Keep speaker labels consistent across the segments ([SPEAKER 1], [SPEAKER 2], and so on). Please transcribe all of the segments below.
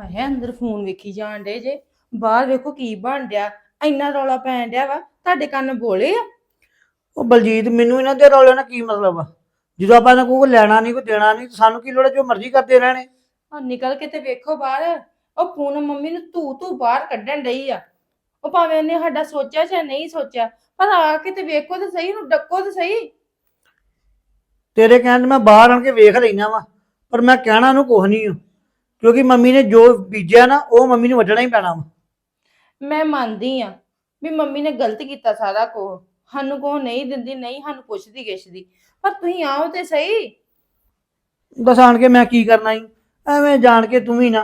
[SPEAKER 1] ਹਾਏ ਅੰਦਰ ਫੋਨ ਵੇਖੀ ਜਾਣ ਡੇ ਜੇ। ਬਾਹਰ ਵੇਖੋ ਕੀ ਬਣ ਡਿਆ। ਇੰਨਾ ਰੌਲਾ ਪੈਣ ਡਿਆ ਵਾ। ਤੁਹਾਡੇ ਕੰਨ ਬੋਲੇ ਆ?
[SPEAKER 2] ਉਹ ਬਲਜੀਤ ਮੈਨੂੰ ਇਹਨਾਂ ਦੇ ਰੌਲੇ ਨਾਲ ਕੀ ਮਤਲਬ ਆ? ਜਦੋਂ ਆਪਾਂ ਨੇ ਕੋਈ ਲੈਣਾ ਨਹੀਂ ਕੋਈ ਦੇਣਾ ਨਹੀਂ ਸਾਨੂੰ ਕੀ ਲੋੜ ਹੈ ਜੋ ਮਰਜ਼ੀ ਕਰਦੇ ਰਹਿਣੇ?
[SPEAKER 1] ਆ ਨਿਕਲ ਕੇ ਤੇ ਵੇਖੋ ਬਾਹਰ। ਉਹ ਫੋਨ ਮੰਮੀ ਨੂੰ ਧੂ ਧੂ ਬਾਹਰ ਕੱਢਣ ਡਈ ਆ। ਉਹ ਭਾਵੇਂ ਉਹਨੇ ਸਾਡਾ ਸੋਚਿਆ ਜਾਂ ਨਹੀਂ ਸੋਚਿਆ ਪਰ ਆ ਕੇ ਤੇ ਵੇਖੋ ਤੇ ਸਹੀ ਨੂੰ ਡੱਕੋ ਤੇ ਸਹੀ।
[SPEAKER 2] ਤੇਰੇ ਕਹਿਣ ਤੇ ਮੈਂ ਬਾਹਰ ਆਣ ਕੇ ਵੇਖ ਲੈਣਾ ਵਾ ਪਰ ਮੈਂ ਕਹਿਣਾ ਨੂੰ ਕੁਝ ਨਹੀਂ ਕਿਉਂਕਿ ਮੰਮੀ ਨੇ ਜੋ ਬੀਜਿਆ ਨਾ ਉਹ ਮੰਮੀ ਨੂੰ ਵੱਢਣਾ ਹੀ ਪੈਣਾ ਵਾ।
[SPEAKER 1] ਮੈਂ ਮੰਨਦੀ ਆ ਵੀ ਮੰਮੀ ਨੇ ਗਲਤ ਕੀਤਾ ਸਾਰਾ ਕੁਝ ਸਾਨੂੰ ਕੋ ਨਹੀਂ ਦਿੰਦੀ ਨਹੀਂ ਸਾਨੂੰ ਪੁੱਛਦੀ ਗਿੱਛਦੀ ਪਰ ਤੁਸੀਂ ਆਓ ਤੇ ਸਹੀ।
[SPEAKER 2] ਦੱਸ ਆਣ ਕੇ ਮੈਂ ਕੀ ਕਰਨਾ ਈ? ਐਵੇਂ ਜਾਣ ਕੇ ਤੂੰ ਵੀ ਨਾ।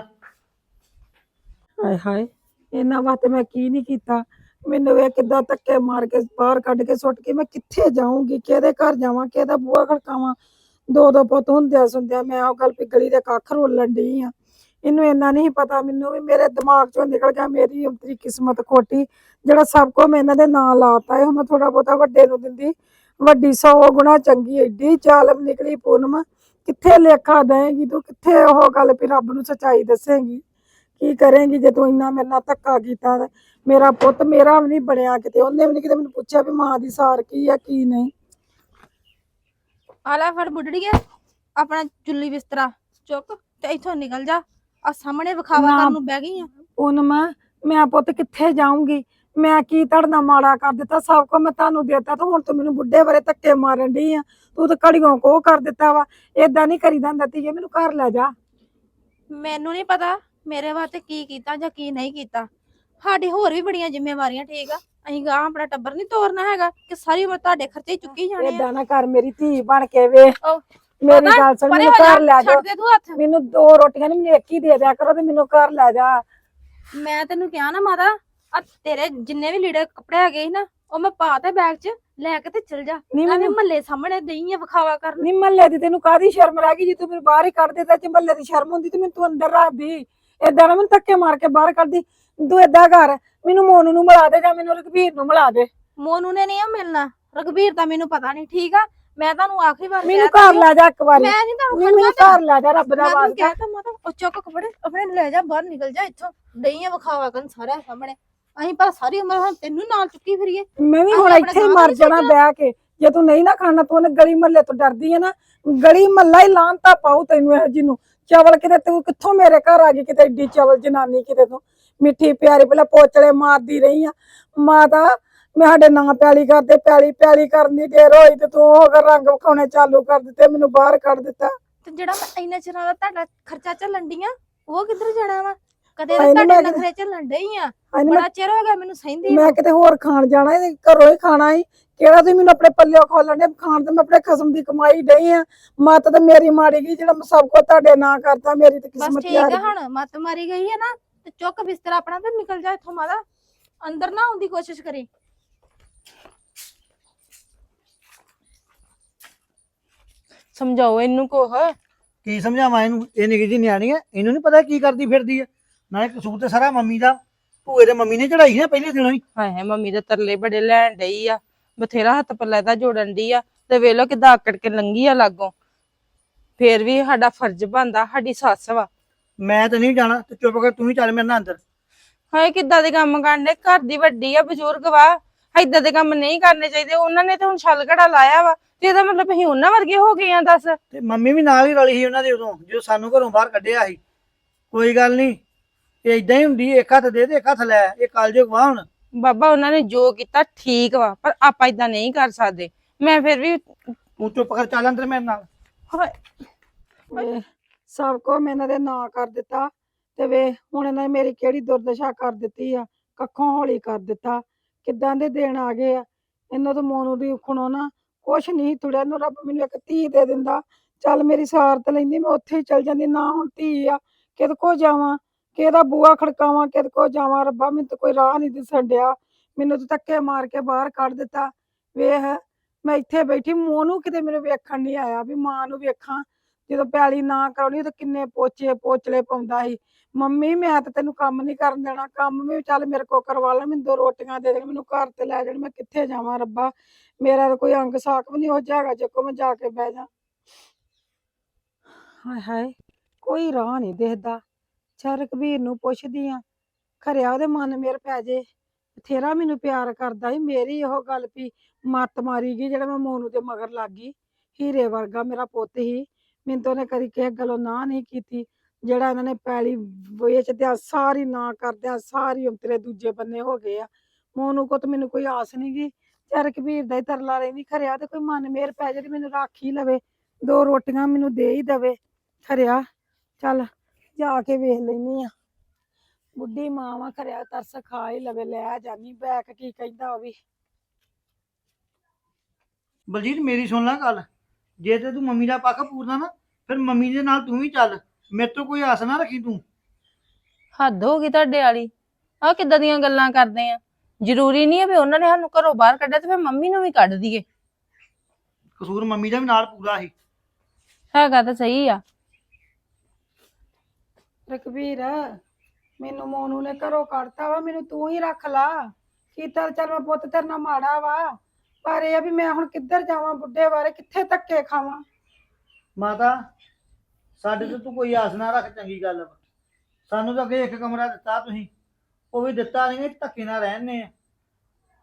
[SPEAKER 3] ਹਾਏ ਹਾਏ ਇਹਨਾਂ ਵਾਸਤੇ ਮੈਂ ਕੀ ਨਹੀਂ ਕੀਤਾ? ਮੈਨੂੰ ਵੇ ਕਿੱਦਾਂ ਧੱਕੇ ਮਾਰ ਕੇ ਬਾਹਰ ਕੱਢ ਕੇ ਸੁੱਟ ਕੇ ਮੈਂ ਕਿੱਥੇ ਜਾਊਂਗੀ? ਕਿਹਦੇ ਘਰ ਜਾਵਾਂ ਕਿਹਦਾ ਬੂਹਾ ਖੜਕਾਵਾਂ? ਦੋ ਦੋ ਪੁੱਤ ਹੁੰਦਿਆਂ ਸੁਣਦਿਆਂ ਮੈਂ ਉਹ ਗੱਲ ਪਿਗਲੀ ਦੇ ਕੱਖ ਰੋਲਣ ਡਈ ਆ। ਇਹਨੂੰ ਇੰਨਾ ਨਹੀਂ ਪਤਾ ਮੈਨੂੰ ਵੀ ਮੇਰੇ ਦਿਮਾਗ ਚੋਂ ਨਿਕਲ ਗਿਆ ਮੇਰੀ ਅੰਤਰੀ ਕਿਸਮਤ ਖੋਟੀ, ਜਿਹੜਾ ਸਭ ਕੋ ਮੈਂ ਇਹਨਾਂ ਦੇ ਨਾਂ ਲਾਤਾ ਇਹ ਮੈਂ ਥੋੜਾ ਬਹੁਤਾ ਵੱਡੇ ਨੂੰ ਦਿੰਦੀ, ਵੱਡੀ 100 ਗੁਣਾ ਚੰਗੀ, ਏਡੀ ਜ਼ਾਲਮ ਨਿਕਲੀ ਪੂਨਮ, ਕਿੱਥੇ ਲੇਖਾ ਦੇਂਗੀ ਤੂੰ, ਕਿੱਥੇ ਉਹ ਗੱਲ ਵੀ ਰੱਬ ਨੂੰ ਸੱਚਾਈ ਦੱਸੇਂਗੀ, ਕੀ ਕਰੇਂਗੀ ਜੇ ਤੂੰ ਇੰਨਾ ਮੇਰੇ ਨਾਲ ਧੱਕਾ ਕੀਤਾ, ਮੇਰਾ ਪੁੱਤ ਮੇਰਾ ਵੀ ਨਹੀਂ ਬਣਿਆ ਕਿਤੇ, ਉਹਨੇ ਵੀ ਨਹੀਂ ਕਿਤੇ ਮੈਨੂੰ ਪੁੱਛਿਆ ਵੀ ਮਾਂ ਦੀ ਸਾਰ ਕੀ ਆ, ਕੀ ਨਹੀਂ।
[SPEAKER 4] ਆ ਫੜ ਬੁੱਢੜੀਏ, ਆਪਣਾ ਚੁੱਲੀ ਬਿਸਤਰਾ ਚੁੱਕ ਤੇ ਇੱਥੋਂ ਨਿਕਲ ਜਾ। ਆ ਸਾਹਮਣੇ ਵਿਖਾਵਾ
[SPEAKER 3] ਨਾ।
[SPEAKER 4] ਕਰਨ ਨੂੰ ਬਹਿ ਗਈ ਆ?
[SPEAKER 3] ਪੂਨਮ ਮੈਂ ਪੁੱਤ ਕਿੱਥੇ ਜਾਊਂਗੀ? ਮੈਂ ਕੀ ਤੁਹਾਡਾ ਮਾੜਾ ਕਰ ਦਿੱਤਾ? ਸਭ ਕੋ ਮੈਂ ਤੁਹਾਨੂੰ ਦੇਤਾ ਤੇ ਹੁਣ ਤੂੰ ਮੈਨੂੰ ਬੁੱਢੇ ਬਾਰੇ ਧੱਕੇ ਮਾਰਨ ਡਈ ਆ। ਤੂੰ ਤਾਂ ਘੜੀਆਂ ਕੋ ਕਰ ਦਿੱਤਾ ਵਾ। ਏਦਾਂ ਨਹੀਂ ਕਰੀਦਾ ਹੁੰਦਾ ਧੀਏ ਮੈਨੂੰ ਘਰ ਲੈ ਜਾ।
[SPEAKER 4] ਮੈਨੂੰ ਨਹੀਂ ਪਤਾ ਮੇਰੇ ਵਾਸਤੇ ਕੀ ਕੀਤਾ ਜਾਂ ਕੀ ਨਹੀਂ ਕੀਤਾ। ਸਾਡੀ ਹੋਰ ਵੀ ਬੜੀਆਂ ਜ਼ਿੰਮੇਵਾਰੀਆਂ ਠੀਕ ਆ? ਅਸੀਂ ਗਾਂ ਆਪਣਾ ਟੱਬਰ ਨਹੀਂ ਤੋਰਨਾ ਹੈਗਾ ਕਿ ਸਾਰੀ ਉਮਰ ਤੁਹਾਡੇ ਖਰਚੇ ਹੀ ਚੁੱਕੀ ਜਾਣੇ ਆ।
[SPEAKER 3] ਏਦਾਂ ਨਾ ਕਰ ਮੇਰੀ ਧੀ ਬਣ ਕੇ ਵੇ
[SPEAKER 4] ਉਹ,
[SPEAKER 3] ਮੇਰੀ
[SPEAKER 4] ਪਤਾ,
[SPEAKER 3] ਗੱਲ ਸੁਣ
[SPEAKER 4] ਪਰੇ
[SPEAKER 3] ਮੈਨੂੰ
[SPEAKER 4] ਹੋ ਜਾ,
[SPEAKER 3] ਘਰ ਲੈ ਜਾ
[SPEAKER 4] ਛੱਡ ਦੇ ਤੂੰ ਹੱਥ।
[SPEAKER 3] ਮੈਨੂੰ ਦੋ ਰੋਟੀਆਂ ਨਹੀਂ ਮੈਨੂੰ ਇੱਕ ਹੀ ਦੇ ਦਿਆ ਕਰੋ ਤੇ ਮੈਨੂੰ ਘਰ ਲੈ ਜਾ।
[SPEAKER 4] ਮੈਂ ਤੈਨੂੰ ਕਿਹਾ ਨਾ ਮਾਤਾ ਆ ਤੇਰੇ ਜਿੰਨੇ ਵੀ ਲੀੜੇ ਕੱਪੜੇ ਹੈਗੇ ਸੀ ਨਾ ਉਹ ਮੈਂ ਪਾ ਤੇ ਬੈਗ 'ਚ ਲੈ ਕੇ ਤੇ ਚਲ ਜਾ।
[SPEAKER 3] ਨਹੀਂ
[SPEAKER 4] ਐਵੇਂ
[SPEAKER 3] ਮੈਨੂੰ
[SPEAKER 4] ਮਹੱਲੇ ਸਾਹਮਣੇ ਦਈ ਆ ਵਿਖਾਵਾ ਕਰਨ।
[SPEAKER 3] ਨਹੀਂ ਮੱਲੇ ਦੀ ਤੈਨੂੰ ਕਾਦੀ ਸ਼ਰਮ ਰਹਿ ਗਈ? ਜੇ ਤੂੰ ਮੈਨੂੰ ਬਾਹਰ ਹੀ ਕੱਢ ਦਿੱਤਾ ਜੇ ਮੱਲੇ ਦੀ ਸ਼ਰਮ ਹੁੰਦੀ ਤੇ ਮੈਨੂੰ ਤੂੰ ਅੰਦਰ ਰੱਖਦੀ ਏਦਾਂ ਨਾ ਮੈਨੂੰ ਧੱਕੇ ਮਾਰ ਕੇ ਬਾਹਰ ਕੱਢਦੀ ਤੂੰ ਏਦਾਂ ਕਰ ਮੈਨੂੰ ਮੋਨੂ ਨੂੰ ਮਿਲਾ ਦੇ ਜਾਂ ਮੈਨੂੰ ਰਘਬੀਰ ਨੂੰ ਮਿਲਾ ਦੇ।
[SPEAKER 4] ਮੋਨੂ ਨੇ ਨਹੀਂ ਆ ਮਿਲਣਾ। ਰਘਬੀਰ ਦਾ ਮੈਨੂੰ ਪਤਾ ਨਹੀਂ ਠੀਕ ਆ? ਮੈਂ ਤੁਹਾਨੂੰ ਆਖਰੀ ਵਾਰ
[SPEAKER 3] ਮੈਨੂੰ
[SPEAKER 4] ਕਹਿ
[SPEAKER 3] ਘਰ ਲੈ ਜਾ ਇੱਕ ਵਾਰੀ।
[SPEAKER 4] ਮੈਂ ਨਹੀਂ ਤੁਹਾਨੂੰ
[SPEAKER 3] ਨਹੀਂ ਮੈਨੂੰ ਘਰ ਲੈ ਜਾ ਰੱਬ ਦਾ
[SPEAKER 4] ਮੈਂ
[SPEAKER 3] ਵਾਸਤਾ।
[SPEAKER 4] ਕਿਹਾ ਤਾਂ ਮਾਤਾ ਉਹ ਚੁੱਕ ਕੱਪੜੇ ਆਪਣੇ ਲੈ ਜਾ ਬਾਹਰ ਨਿਕਲ ਜਾ ਇੱਥੋਂ। ਡਈਆਂ ਵਿਖਾਵਾ ਕਰਨ ਸਾਰਾ ਸਾਹਮਣੇ। ਅਸੀਂ ਪਰ ਸਾਰੀ ਉਮਰ ਹੁਣ ਤੈਨੂੰ ਨਾਲ ਚੁੱਕੀ ਫਿਰੀਏ।
[SPEAKER 3] ਮੈਂ ਵੀ ਹੁਣ
[SPEAKER 4] ਆਪਣੇ
[SPEAKER 3] ਇੱਥੇ ਹੀ ਮਰ ਜਾਣਾ ਬਹਿ ਕੇ। ਜੇ ਤੂੰ ਨਹੀਂ ਨਾ ਖਾਣਾ ਤੂੰ ਉਹਨੇ ਗਲੀ ਮਹੱਲੇ ਤੋਂ ਡਰਦੀ ਹੈ ਨਾ। ਗਲੀ ਮਹੱਲਾ ਹੀ ਲਾਂਤਾ ਪਾਉ ਤੈਨੂੰ ਇਹ ਜੀ ਨੂੰ। ਚਵਲ ਕਿਤੇ ਤੂੰ ਕਿੱਥੋਂ ਮੇਰੇ ਘਰ ਆ ਗਈ ਕਿਤੇ ਏਡੀ ਚਵਲ ਜਨਾਨੀ ਕਿਤੇ ਤੂੰ। ਮਿੱਠੀ ਪਿਆਰੀ ਪਹਿਲਾਂ ਪੋਚਲੇ ਮਾਰਦੀ ਰਹੀ ਆ। ਮਾਤਾ ਮੈਂ ਸਾਡੇ ਨਾਂ ਪਿਆਲੀ ਕਰਦੇ ਪਿਆਲੀ ਪਿਆਲੀ ਕਰਨੀ ਢੇਰ ਹੋਈ ਤੇ ਤੂੰ ਉਹ ਰੰਗ ਵਿਖਾਉਣੇ ਚਾਲੂ ਕਰ ਦਿੱਤੇ ਮੈਨੂੰ ਬਾਹਰ ਕੱਢ ਦਿੱਤਾ।
[SPEAKER 4] ਤੇ ਜਿਹੜਾ ਮੈਂ ਇੰਨੇ ਚਿਰਾਂ ਦਾ ਤੁਹਾਡਾ ਖਰਚਾ ਚੱਲਣ ਡੀਆਂ ਉਹ ਕਿੱਧਰ ਜਾਣਾ ਵਾ? ਕਦੇ ਤਾਂ
[SPEAKER 3] ਨੀ
[SPEAKER 4] ਤੁਹਾਡੇ
[SPEAKER 3] ਮੈਂ
[SPEAKER 4] ਨਖਰੇ ਚੱਲਣ ਡਈ ਆ।
[SPEAKER 3] ਹਾਂਜੀ ਮੈਂ
[SPEAKER 4] ਬੜਾ ਚਿਰ ਹੋ ਗਿਆ ਮੈਨੂੰ ਸਹਿੰਦੀ
[SPEAKER 3] ਮੈਂ ਕਿਤੇ ਹੋਰ ਖਾਣ ਜਾਣਾ ਹੈ ਘਰੋਂ ਹੀ ਖਾਣਾ ਹੈ ਕਿਹੜਾ ਤੁਸੀਂ ਮੈਨੂੰ ਆਪਣੇ ਪੱਲਿਓ ਖੋਲਣ ਦੇ ਖਾਣ ਤੇ ਮੈਂ ਆਪਣੇ ਖਸਮ ਦੀ ਕਮਾਈ ਡਈ ਆ। ਮੱਤ ਤੇ ਮੇਰੀ ਮਾੜੀ ਗਈ ਜਿਹੜਾ ਮੈਂ ਸਭ ਕੁਝ ਤੁਹਾਡੇ ਨਾਂ ਕਰਤਾ ਮੇਰੀ ਤੇ
[SPEAKER 4] ਬਸ
[SPEAKER 3] ਕਿਸਮਤ
[SPEAKER 4] ਠੀਕ
[SPEAKER 3] ਯਾਰ
[SPEAKER 4] ਆ ਹੁਣ ਮੱਤ ਮਾਰੀ ਗਈ ਹੈ ਨਾ ਤੇ ਚੁੱਕ ਬਿਸਤਰਾ ਆਪਣਾ ਤੇ ਨਿਕਲ ਜਾ ਇੱਥੋਂ ਮਾਤਾ ਅੰਦਰ ਨਾ ਆਉਣ ਦੀ ਕੋਸ਼ਿਸ਼ ਕਰੀ।
[SPEAKER 1] ਸਮਝਾਓ ਇਹਨੂੰ ਕੋਹ
[SPEAKER 2] ਕੀ ਸਮਝਾਵਾਂ ਇਹਨੂੰ? ਇਹ ਨਿੱਕੀ ਜੀ ਨਿਆਣੀ ਆ ਇਹਨੂੰ ਨਹੀਂ ਪਤਾ ਕੀ ਕਰਦੀ ਫਿਰਦੀ ਆ। ਨਾਲੇ ਕਸੂਰ ਤੇ ਸਾਰਾ ਮੰਮੀ ਦਾ ਭੂਏ ਦੇ ਮੰਮੀ ਨੇ ਚੜਾਈ ਨਾ ਪਹਿਲੇ ਦਿਨੋਂ ਹੀ।
[SPEAKER 1] ਹਾਏ ਮੰਮੀ ਦੇ ਤਰਲੇ ਬੜੇ ਲੈਣ ਡਈ ਆ। ਬਥੇਰਾ ਹੱਥ ਪੱਲੇ ਦਾ ਜੋੜਨ ਡਈ ਆ। ਤੇ ਵੇਲੋ ਕਿਦਾਂ ਆਕੜ ਕੇ ਲੰਗੀ ਆ ਲਾਗੋਂ। ਫੇਰ ਵੀ ਸਾਡਾ ਫਰਜ਼ ਬਣਦਾ ਸਾਡੀ ਸੱਸ ਵਾ।
[SPEAKER 2] ਮੈਂ ਤਾਂ ਨਹੀਂ ਜਾਣਾ ਤੇ ਚੁੱਪ ਕਰ ਤੂੰ ਹੀ ਚੱਲ ਮੇਰੇ ਨਾਲ ਅੰਦਰ।
[SPEAKER 1] ਹਾਏ ਕਿੱਦਾਂ ਦੇ ਕੰਮ ਕਰਨੇ ਘਰ ਦੀ ਵੱਡੀ ਆ ਬਜ਼ੁਰਗ ਵਾ। ਏਦਾਂ ਦੇ ਕੰਮ ਨਹੀਂ ਕਰਨੇ ਚਾਹੀਦੇ। ਉਹਨਾਂ ਨੇ ਤੇ ਹੁਣ ਛਲ ਘੜਾ ਲਾਇਆ ਵਾ। ਤੇ ਇਹਦਾ ਮਤਲਬ ਅਸੀਂ ਉਹਨਾਂ ਵਰਗੇ ਹੋ ਗਏ ਆ ਦੱਸ।
[SPEAKER 2] ਤੇ ਮੰਮੀ ਵੀ ਨਾਲ ਹੀ ਰਲੀ ਸੀ ਉਹਨਾਂ ਦੇ ਉਦੋਂ ਜਦੋਂ ਸਾਨੂੰ ਘਰੋਂ ਬਾਹਰ ਕੱਢਿਆ ਸੀ। ਕੋਈ ਗੱਲ ਨਹੀਂ ਇਹ ਇਦਾਂ ਹੀ ਹੁੰਦੀ ਇੱਕ ਹੱਥ ਦੇ ਤੇ ਇੱਕ ਹੱਥ ਲੈ ਇਹ ਕਾਲਜੋ ਗਵਾ ਹੁਣ।
[SPEAKER 1] ਬਾਬਾ ਉਹਨਾਂ ਨੇ ਜੋ ਕੀਤਾ ਠੀਕ ਵਾ ਪਰ ਆਪਾਂ ਇਦਾਂ ਨਹੀਂ ਕਰ ਸਕਦੇ। ਮੈਂ ਫਿਰ ਵੀ
[SPEAKER 2] ਤੂੰ ਚੁੱਪ ਕਰ ਚੱਲ ਅੰਦਰ ਮੇਰੇ ਨਾਲ।
[SPEAKER 1] ਹਾਏ,
[SPEAKER 3] ਵੇ ਸਭ ਕੋ ਮੈਂ ਇਹਨਾਂ ਦੇ ਨਾਂ ਕਰ ਦਿੱਤਾ। ਤੇ ਵੇ ਹੁਣ ਇਹਨਾਂ ਨੇ ਮੇਰੀ ਕਿਹੜੀ ਦੁਰਦਸ਼ਾ ਕਰ ਦਿੱਤੀ ਆ? ਕੱਖੋਂ ਹੌਲੀ ਕਰ ਦਿੱਤਾ। ਕਿੱਦਾਂ ਦੇ ਦਿਨ ਆ ਗਏ ਆ? ਇਹਨਾਂ ਤੋਂ ਮੋਨੂ ਦੀ ਉਖਣੋ ਨਾ ਕੁਛ ਨਹੀਂ ਤੁੜਿਆ ਨੂੰ ਰੱਬ ਮੈਨੂੰ ਇੱਕ ਧੀ ਦੇ ਦਿੰਦਾ। ਚੱਲ ਮੇਰੀ ਸਾਰ ਤੇ ਲੈਂਦੀ, ਮੈਂ ਉੱਥੇ ਹੀ ਚਲ ਜਾਂਦੀ। ਨਾ ਹੁਣ ਧੀ ਆ ਕਿਹਦੇ ਕੋ ਜਾਵਾਂ? ਕਿਹਦਾ ਬੂਆ ਖੜਕਾਵਾਂ ਕਿਹਦੇ ਕੋ ਜਾਵਾਂ? ਰੱਬਾ, ਮੈਨੂੰ ਤਾਂ ਕੋਈ ਰਾਹ ਨਹੀਂ ਦਿਸਣ ਡਿਆ। ਮੈਨੂੰ ਤਾਂ ਧੱਕੇ ਮਾਰ ਕੇ ਬਾਹਰ ਕੱਢ ਦਿੱਤਾ। ਵੇਖ, ਮੈਂ ਇੱਥੇ ਬੈਠੀ ਮੋਨੂ ਕਿਤੇ ਮੈਨੂੰ ਵੇਖਣ ਨਹੀਂ ਆਇਆ ਵੀ ਮਾਂ ਨੂੰ ਵੇਖਾਂ। ਜਦੋਂ ਪੈਲੀ ਨਾ ਕਰਾਉਣੀ ਤਾਂ ਕਿੰਨੇ ਪੋਚੇ ਪੋਚਲੇ ਪਾਉਂਦਾ ਸੀ। ਮੰਮੀ, ਮੈਂ ਤਾਂ ਤੈਨੂੰ ਕੰਮ ਨਹੀਂ ਕਰਨ ਦੇਣਾ। ਕੰਮ ਵੀ ਚੱਲ ਮੇਰੇ ਕੋ ਕਰਵਾ ਲੈ, ਮੈਨੂੰ ਦੋ ਰੋਟੀਆਂ ਦੇ ਦੇ, ਮੈਨੂੰ ਘਰ ਤੇ ਲੈ ਜਾਣ, ਮੈਂ ਕਿੱਥੇ ਜਾਵਾਂ ਰੱਬਾ? ਮੇਰਾ ਤਾਂ ਕੋਈ ਅੰਗ ਸਾਕ ਵੀ ਨਹੀਂ ਹੋ ਜਾਗਾ ਜੇ ਕੋ ਮੈਂ ਜਾ ਕੇ ਬਹਿ ਜਾ। ਹਾਏ ਹਾਏ, ਕੋਈ ਰਾਹ ਨਹੀਂ ਦਿਖਦਾ। ਚੱਲ ਰਘਬੀਰ ਨੂੰ ਪੁੱਛਦੀ ਆ ਖਰਿਆ ਉਹਦੇ ਮਨ ਮੇਰ ਪੈ ਜੇ। ਬਥੇਰਾ ਮੈਨੂੰ ਪਿਆਰ ਕਰਦਾ ਸੀ, ਮੇਰੀ ਉਹ ਗੱਲ ਵੀ ਮੱਤ ਮਾਰੀ ਗਈ, ਜਿਹੜਾ ਮੈਂ ਮੋਨੂ ਦੇ ਮਗਰ ਲੱਗ ਗਈ। ਹੀਰੇ ਵਰਗਾ ਮੇਰਾ ਪੁੱਤ ਹੀ ਮੈਨੂੰ ਤਾਂ ਕਦੀ ਕਿਸੇ ਗੱਲੋਂ ਨਾ ਨਹੀਂ ਕੀਤੀ, ਜਿਹੜਾ ਇਹਨਾਂ ਨੇ ਪੈਲੀ ਵੇਚਦਿਆਂ ਸਾਰੀ ਨਾ ਕਰਦਿਆਂ, ਸਾਰੀ ਉਤਰੇ ਦੂਜੇ ਬੰਨੇ ਹੋ ਗਏ ਆ। ਮੋਨੂ ਕੋ ਤਾਂ ਮੈਨੂੰ ਕੋਈ ਆਸ ਨਹੀਂ ਗਈ ਚੱਲ ਕਬੀਰ ਦਾ ਹੀ ਤਰਲਾ ਰਹਿੰਦੀ, ਖਰਿਆ ਤੇ ਕੋਈ ਮਨ ਮੇਰ ਪੈ ਜੇ ਤੇ ਮੈਨੂੰ ਰੱਖ ਹੀ ਲਵੇ। ਦੋ ਰੋਟੀਆਂ ਮੈਨੂੰ ਦੇ ਹੀ ਦਵੇ। ਖਰਿਆ, ਚੱਲ ਜਾ ਕੇ ਵੇਖ ਲੈਨੀ ਆ। ਬੁੱਢੀ ਮਾਂ ਵਾ, ਖਰਿਆ ਤਰਸ ਖਾ ਹੀ ਲਵੇ, ਲੈ ਜਾਨੀ, ਬੈਕ ਕੀ ਕਹਿੰਦਾ ਉਹ ਵੀ।
[SPEAKER 2] ਬਲਜੀਤ, ਮੇਰੀ ਸੁਣ ਲੈ ਗੱਲ। ਜੇ ਤੇ ਤੂੰ ਮੰਮੀ ਦਾ ਪੱਖ ਪੂਰਨਾ ਨਾ ਫਿਰ ਮੰਮੀ ਦੇ ਨਾਲ ਤੂੰ ਵੀ ਚੱਲ। ਮੇਰੇ ਤੋਂ ਕੋਈ ਆਸ ਨਾ ਰੱਖੀ ਤੂੰ।
[SPEAKER 1] ਹੱਦ ਹੋ ਗਈ ਤੁਹਾਡੇ ਵਾਲੀ। ਆ ਕਿੱਦਾਂ ਦੀਆਂ ਗੱਲਾਂ ਕਰਦੇ ਆ? ਜ਼ਰੂਰੀ ਨਹੀਂ ਹੈ ਵੀ ਉਹਨਾਂ ਨੇ ਸਾਨੂੰ ਘਰੋਂ ਬਾਹਰ ਕੱਢਿਆ ਤੇ ਫਿਰ ਮੰਮੀ ਨੂੰ ਵੀ ਕੱਢ ਦਈਏ।
[SPEAKER 2] ਕਸੂਰ ਮੰਮੀ ਦਾ ਵੀ ਨਾਲ ਪੂਰਾ ਸੀ।
[SPEAKER 1] ਹੈਗਾ ਤਾਂ ਸਹੀ ਆ।
[SPEAKER 3] ਰਕਬੀਰ ਮੈਨੂੰ ਮੋਨੂ ਨੇ ਘਰੋਂ ਕੱਢਤਾ ਵਾ ਮੈਨੂੰ ਤੂੰ ਹੀ ਰੱਖ ਲਾ। ਕੀਤਾ ਚੱਲ ਮੈਂ ਪੁੱਤ ਤੇਰੇ ਨਾਲ ਮਾੜਾ ਵਾ। ਪਰ ਇਹ ਆ ਵੀ ਮੈਂ ਹੁਣ ਕਿੱਧਰ ਜਾਵਾਂ ਬੁੱਢੇ ਬਾਰੇ ਕਿੱਥੇ ਧੱਕੇ ਖਾਵਾਂ?
[SPEAKER 2] ਮਾਤਾ ਸਾਡੇ ਤੇ ਤੂੰ ਕੋਈ ਆਸ ਨਾ ਰੱਖ ਚੰਗੀ ਗੱਲ। ਸਾਨੂੰ ਤਾਂ ਅੱਗੇ ਇੱਕ ਕਮਰਾ ਦਿੱਤਾ ਤੁਸੀਂ। ਉਹ ਵੀ ਦਿੱਤਾ ਨਹੀਂ ਧੱਕੇ ਨਾਲ ਰਹਿਣੇ ਆ